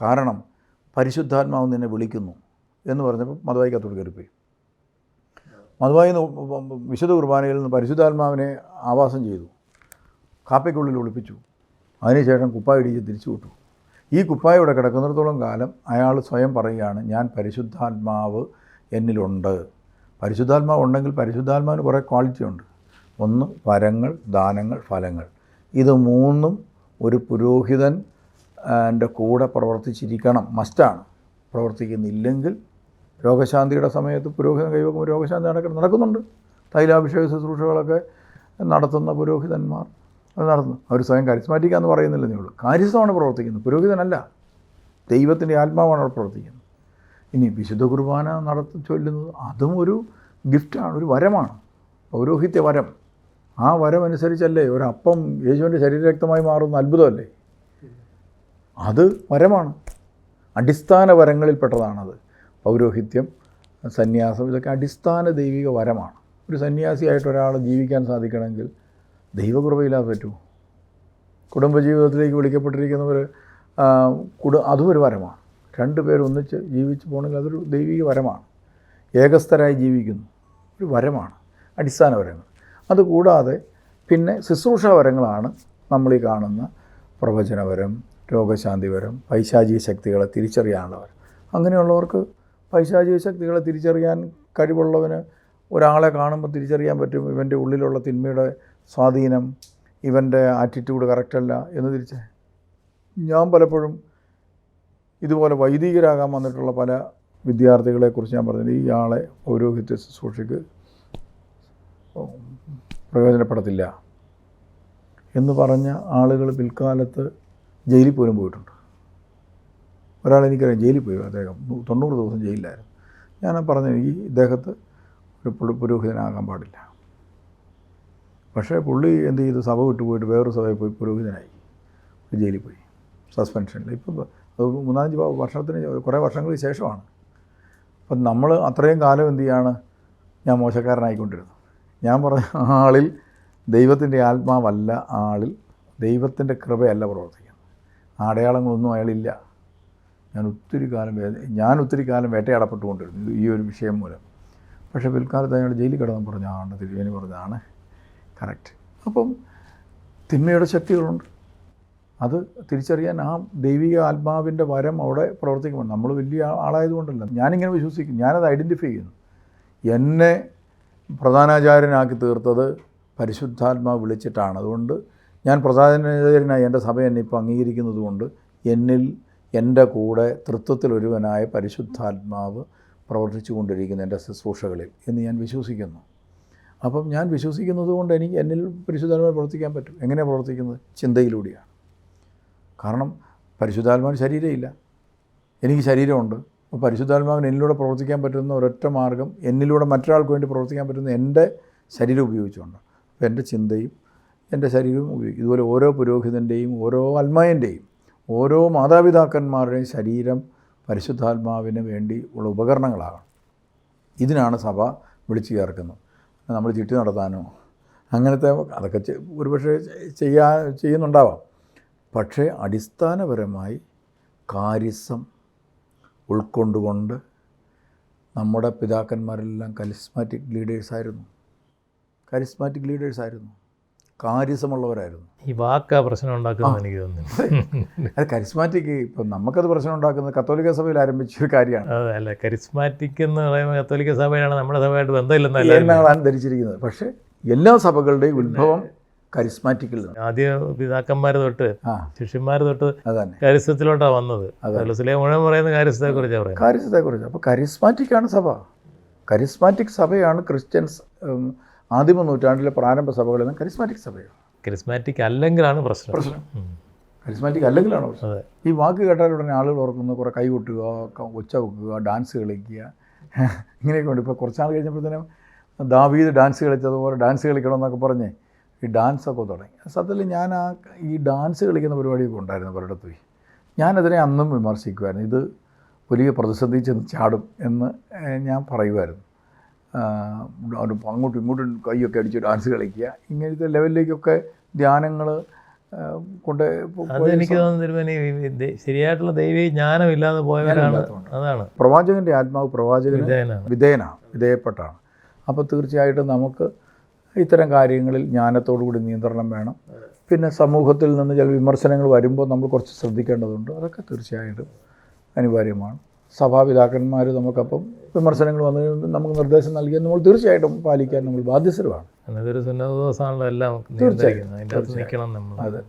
കാരണം പരിശുദ്ധാത്മാവ് നിന്നെ വിളിക്കുന്നു എന്ന് പറഞ്ഞപ്പോൾ മതവായിക്കാത്തോട് കയറിപ്പോയി. മതവായി വിശുദ്ധ കുർബാനയിൽ നിന്ന് പരിശുദ്ധാത്മാവിനെ ആവാസം ചെയ്തു. കാപ്പയ്ക്കുള്ളിൽ ഒളിപ്പിച്ചു. അതിനുശേഷം കുപ്പായ ഇടിച്ച് തിരിച്ചു വിട്ടു. ഈ കുപ്പായ ഇവിടെ കിടക്കുന്നിടത്തോളം കാലം അയാൾ സ്വയം പറയുകയാണ് ഞാൻ പരിശുദ്ധാത്മാവ് എന്നിലുണ്ട്. പരിശുദ്ധാത്മാവ് ഉണ്ടെങ്കിൽ പരിശുദ്ധാത്മാവിന് കുറേ ക്വാളിറ്റി ഉണ്ട്. ഒന്ന് വരങ്ങൾ ദാനങ്ങൾ ഫലങ്ങൾ. ഇത് മൂന്നും ഒരു പുരോഹിതൻ എന്റെ കൂടെ പ്രവർത്തിച്ചിരിക്കണം. മസ്റ്റാണ്. പ്രവർത്തിക്കുന്നില്ലെങ്കിൽ രോഗശാന്തിയുടെ സമയത്ത് പുരോഹിതൻ കൈവെക്കുമ്പോൾ രോഗശാന്തി നടക്കുന്നത് നടക്കുന്നുണ്ട്. തൈലാഭിഷേക ശുശ്രൂഷകളൊക്കെ നടത്തുന്ന പുരോഹിതന്മാർ അത് നടത്തുന്നു. അവർ സ്വയം കരിസ്മാറ്റിക് എന്ന് പറയുന്നില്ലെന്നേ ഉള്ളൂ. കാര്യസ്ഥമാണ് പ്രവർത്തിക്കുന്നത്. പുരോഹിതനല്ല. ദൈവത്തിന്റെ ആത്മാവാണ് അവിടെ പ്രവർത്തിക്കുന്നത്. ഇനി വിശുദ്ധ കുർബാന നടത്തി ചൊല്ലുന്നത് അതും ഒരു ഗിഫ്റ്റാണ് ഒരു വരമാണ്. പൗരോഹിത്യ വരം. ആ വരം അനുസരിച്ചല്ലേ ഒരപ്പം യേശുവിന്റെ ശരീരരക്തമായി മാറുന്ന അത്ഭുതമല്ലേ? അത് വരമാണ്. അടിസ്ഥാന വരങ്ങളിൽപ്പെട്ടതാണത്. പൗരോഹിത്യം സന്യാസം ഇതൊക്കെ അടിസ്ഥാന ദൈവിക വരമാണ്. ഒരു സന്യാസിയായിട്ട് ഒരാൾ ജീവിക്കാൻ സാധിക്കണമെങ്കിൽ ദൈവകൃപയില്ലാതെ പറ്റുമോ? കുടുംബജീവിതത്തിലേക്ക് വിളിക്കപ്പെട്ടിരിക്കുന്നവർ കുടു അതും ഒരു വരമാണ്. രണ്ട് പേരൊന്നിച്ച് ജീവിച്ച് പോകണമെങ്കിൽ അതൊരു ദൈവിക വരമാണ്. ഏകസ്ഥരായി ജീവിക്കുന്നു. ഒരു വരമാണ്. അടിസ്ഥാന വരങ്ങൾ. അതുകൂടാതെ പിന്നെ ശുശ്രൂഷാവരങ്ങളാണ് നമ്മൾ ഈ കാണുന്ന പ്രവചനപരം രോഗശാന്തിപരം പൈശാചിക ശക്തികളെ തിരിച്ചറിയാനുള്ളവർ അങ്ങനെയുള്ളവർക്ക് പൈശാചിക ശക്തികളെ തിരിച്ചറിയാൻ കഴിവുള്ളവന് ഒരാളെ കാണുമ്പോൾ തിരിച്ചറിയാൻ പറ്റും ഇവന്റെ ഉള്ളിലുള്ള തിന്മയുടെ സ്വാധീനം ഇവന്റെ ആറ്റിറ്റ്യൂഡ് കറക്റ്റല്ല എന്ന് തിരിച്ച് ഞാൻ പലപ്പോഴും ഇതുപോലെ വൈദികരാകാൻ വന്നിട്ടുള്ള പല വിദ്യാർത്ഥികളെക്കുറിച്ച് ഞാൻ പറഞ്ഞത് ഈ ആളെ പൗരോഹിത്യ ശുശ്രൂഷയ്ക്ക് പ്രയോജനപ്പെടത്തില്ല എന്ന് പറഞ്ഞ ആളുകൾ പിൽക്കാലത്ത് ജയിലിൽ പോലും പോയിട്ടുണ്ട്. ഒരാൾ എനിക്കറിയാം ജയിലിൽ പോയി അദ്ദേഹം. തൊണ്ണൂറ് ദിവസം ജയിലിലായിരുന്നു. ഞാൻ പറഞ്ഞു എനിക്ക് ഇദ്ദേഹത്ത് ഒരു പുരോഹിതനാകാൻ പാടില്ല. പക്ഷേ പുള്ളി എന്ത് ചെയ്തു? സഭ വിട്ടു പോയിട്ട് വേറൊരു സഭയിൽ പോയി പുരോഹിതനായി. ജയിലിൽ പോയി. സസ്പെൻഷനിൽ. അത് മൂന്നാലഞ്ച് വർഷത്തിന് കുറേ വർഷങ്ങൾക്ക് ശേഷമാണ്. അപ്പം നമ്മൾ അത്രയും കാലം എന്ത് ചെയ്യാണ്? ഞാൻ മോശക്കാരനായിക്കൊണ്ടിരുന്നു. ഞാൻ പറഞ്ഞ ആളിൽ ദൈവത്തിന്റെ ആത്മാവല്ല ആളിൽ ദൈവത്തിന്റെ കൃപയല്ല പ്രവർത്തിക്കുന്നത്. അടയാളങ്ങളൊന്നും അയാളില്ല. ഞാൻ ഒത്തിരി കാലം ഞാൻ ഒത്തിരി കാലം വേട്ടയാടപ്പെട്ടുകൊണ്ടിരുന്നു ഈ ഒരു വിഷയം മൂലം. പക്ഷേ പിൽക്കാലത്ത് അയാൾ ജയിലിൽ കിടന്ന് പറഞ്ഞ ആണ് തിരുവേനി പറഞ്ഞതാണ് കറക്റ്റ്. അപ്പം തിന്മയുടെ ശക്തികളുണ്ട്. അത് തിരിച്ചറിയാൻ ആ ദൈവിക ആത്മാവിന്റെ വരം അവിടെ പ്രവർത്തിക്കുമ്പോൾ നമ്മൾ വലിയ ആളായതുകൊണ്ടല്ല. ഞാനിങ്ങനെ വിശ്വസിക്കും ഞാനത് ഐഡന്റിഫൈ ചെയ്യുന്നു. എന്നെ പ്രധാനാചാര്യനാക്കി തീർത്തത് പരിശുദ്ധാത്മാവ് വിളിച്ചിട്ടാണ്. അതുകൊണ്ട് ഞാൻ പ്രധാനാചാര്യനായി എന്റെ സഭ എന്നെ ഇപ്പോൾ അംഗീകരിക്കുന്നത് കൊണ്ട് എന്നിൽ എന്റെ കൂടെ തൃത്വത്തിൽ ഒരുവനായ പരിശുദ്ധാത്മാവ് പ്രവർത്തിച്ചു കൊണ്ടിരിക്കുന്ന എന്റെ ശുശ്രൂഷകളിൽ എന്ന് ഞാൻ വിശ്വസിക്കുന്നു. അപ്പം ഞാൻ വിശ്വസിക്കുന്നത് കൊണ്ട് എനിക്ക് എന്നിൽ പരിശുദ്ധാത്മാവ് പ്രവർത്തിക്കാൻ പറ്റും. എങ്ങനെയാണ് പ്രവർത്തിക്കുന്നത്? ചിന്തയിലൂടെയാണ്. കാരണം പരിശുദ്ധാത്മാവിന് ശരീരമില്ല. എനിക്ക് ശരീരമുണ്ട്. അപ്പോൾ പരിശുദ്ധാത്മാവിന് എന്നിലൂടെ പ്രവർത്തിക്കാൻ പറ്റുന്ന ഒരൊറ്റ മാർഗം എന്നിലൂടെ മറ്റൊരാൾക്ക് വേണ്ടി പ്രവർത്തിക്കാൻ പറ്റുന്ന എന്റെ ശരീരം ഉപയോഗിച്ചുകൊണ്ട്. അപ്പോൾ എന്റെ ചിന്തയും എന്റെ ശരീരവും ഉപയോഗിക്കും. ഇതുപോലെ ഓരോ പുരോഹിതന്റെയും ഓരോ അൽമായന്റെയും ഓരോ മാതാപിതാക്കന്മാരുടെയും ശരീരം പരിശുദ്ധാത്മാവിന് വേണ്ടി ഉള്ള ഉപകരണങ്ങളാകണം ഇതിനാണ് സഭ വിളിച്ചു ചേർക്കുന്നത്. നമ്മൾ ചിട്ടി നടത്താനോ അങ്ങനത്തെ അതൊക്കെ ഒരുപക്ഷെ ചെയ്യാ ചെയ്യുന്നുണ്ടാവാം. പക്ഷേ അടിസ്ഥാനപരമായി കാരിസം ഉൾക്കൊണ്ടുകൊണ്ട് നമ്മുടെ പിതാക്കന്മാരെല്ലാം കരിസ്മാറ്റിക് ലീഡേഴ്സായിരുന്നു കരിസ്മാറ്റിക് ലീഡേഴ്സായിരുന്നു കാര്യസമുള്ളവരായിരുന്നു. ഈ വാക്കാ പ്രശ്നം ഉണ്ടാക്കുന്നത് എനിക്ക് തോന്നുന്നു. അത്. കരിസ്മാറ്റിക് ഇപ്പം നമുക്കത് പ്രശ്നം ഉണ്ടാക്കുന്നത് കത്തോലിക്ക സഭയിൽ ആരംഭിച്ച ഒരു കാര്യമാണ്. അല്ല കരിസ്മാറ്റിക് എന്ന് പറയുമ്പോൾ കത്തോലിക്ക സഭയാണ് നമ്മുടെ സഭയായിട്ട് ബന്ധമില്ലെന്നല്ല എന്നാണ് ധരിച്ചിരിക്കുന്നത്. പക്ഷേ എല്ലാ സഭകളുടെയും ഉത്ഭവം കരിസ്മാറ്റിക്കിൽ ആദ്യ പിതാക്കന്മാർ തൊട്ട് ശിഷ്യന്മാർ തൊട്ട് കാര്യസ്ഥത്തിലോട്ടാണ് വന്നത്. പൗലോസിലെ മുഴുവൻ പറയുന്ന കാര്യസ്ഥത്തെ കുറിച്ചാണ് പറയുന്നത്. കാര്യത്തെക്കുറിച്ച് അപ്പോൾ കരിസ്മാറ്റിക്കാണ് സഭ. കരിസ്മാറ്റിക് സഭയാണ് ക്രിസ്ത്യൻസ് ആദിമ നൂറ്റാണ്ടിലെ പ്രാരംഭ സഭകളിൽ നിന്ന് കരിസ്മാറ്റിക് സഭയാണ്. കരിസ്മാറ്റിക് അല്ലെങ്കിലാണ് പ്രശ്നം. പ്രശ്നം. കരിസ്മാറ്റിക് അല്ലെങ്കിലാണ് പ്രശ്നം. ഈ വാക്ക് കേട്ടാൽ ഉടനെ ആളുകൾ ഓർക്കുന്നത് കുറേ കൈ കൊട്ടുക ഒച്ച വെക്കുക ഡാൻസ് കളിക്കുക. ഇങ്ങനെയൊക്കെ ഉണ്ട്. ഇപ്പോൾ കുറച്ച് നാൾ കഴിഞ്ഞപ്പോഴത്തേനും ദാവീദ് ഡാൻസ് കളിച്ചതുപോലെ ഡാൻസ് കളിക്കണം എന്നൊക്കെ പറഞ്ഞ് ഈ ഡാൻസൊക്കെ തുടങ്ങി. സത്യത്തിൽ ഞാൻ ആ ഈ ഡാൻസ് കളിക്കുന്ന പരിപാടിയൊക്കെ ഉണ്ടായിരുന്നു പലയിടത്ത് പോയി ഞാനതിനെ അന്നും വിമർശിക്കുമായിരുന്നു ഇത് വലിയ പ്രതിസന്ധി ചെന്ന് ചാടും എന്ന് ഞാൻ പറയുമായിരുന്നു അങ്ങോട്ടും ഇങ്ങോട്ടും കൈയൊക്കെ അടിച്ച് ഡാൻസ് കളിക്കുക. ഇങ്ങനത്തെ ലെവലിലേക്കൊക്കെ ധ്യാനങ്ങൾ കൊണ്ട് എനിക്ക് തോന്നുന്നു ശരിയായിട്ടുള്ള ദൈവീ ജ്ഞാനം ഇല്ലാതെ പോയവരാണ് അതാണ്. പ്രവാചകന്റെ ആത്മാവ് പ്രവാചകന് വിധേയനാണ്. വിധേയപ്പെട്ടാണ്. അപ്പോൾ തീർച്ചയായിട്ടും നമുക്ക് ഇത്തരം കാര്യങ്ങളിൽ ജ്ഞാനത്തോടുകൂടി നിയന്ത്രണം വേണം. പിന്നെ സമൂഹത്തിൽ നിന്ന് ചില വിമർശനങ്ങൾ വരുമ്പോൾ നമ്മൾ കുറച്ച് ശ്രദ്ധിക്കേണ്ടതുണ്ട്. അതൊക്കെ തീർച്ചയായിട്ടും അനിവാര്യമാണ്. സഭാപിതാക്കന്മാർ നമുക്കപ്പം വിമർശനങ്ങൾ വന്നു നമുക്ക് നിർദ്ദേശം നൽകിയാൽ നമ്മൾ തീർച്ചയായിട്ടും പാലിക്കാൻ നമ്മൾ ബാധ്യസ്ഥരുമാണ്. സുന്നത ദിവസമാണല്ലോ എല്ലാം നിയന്ത്രിക്കുന്നത്. അതിന്റെ അകത്ത് നിൽക്കണം നമ്മൾ. അതെ.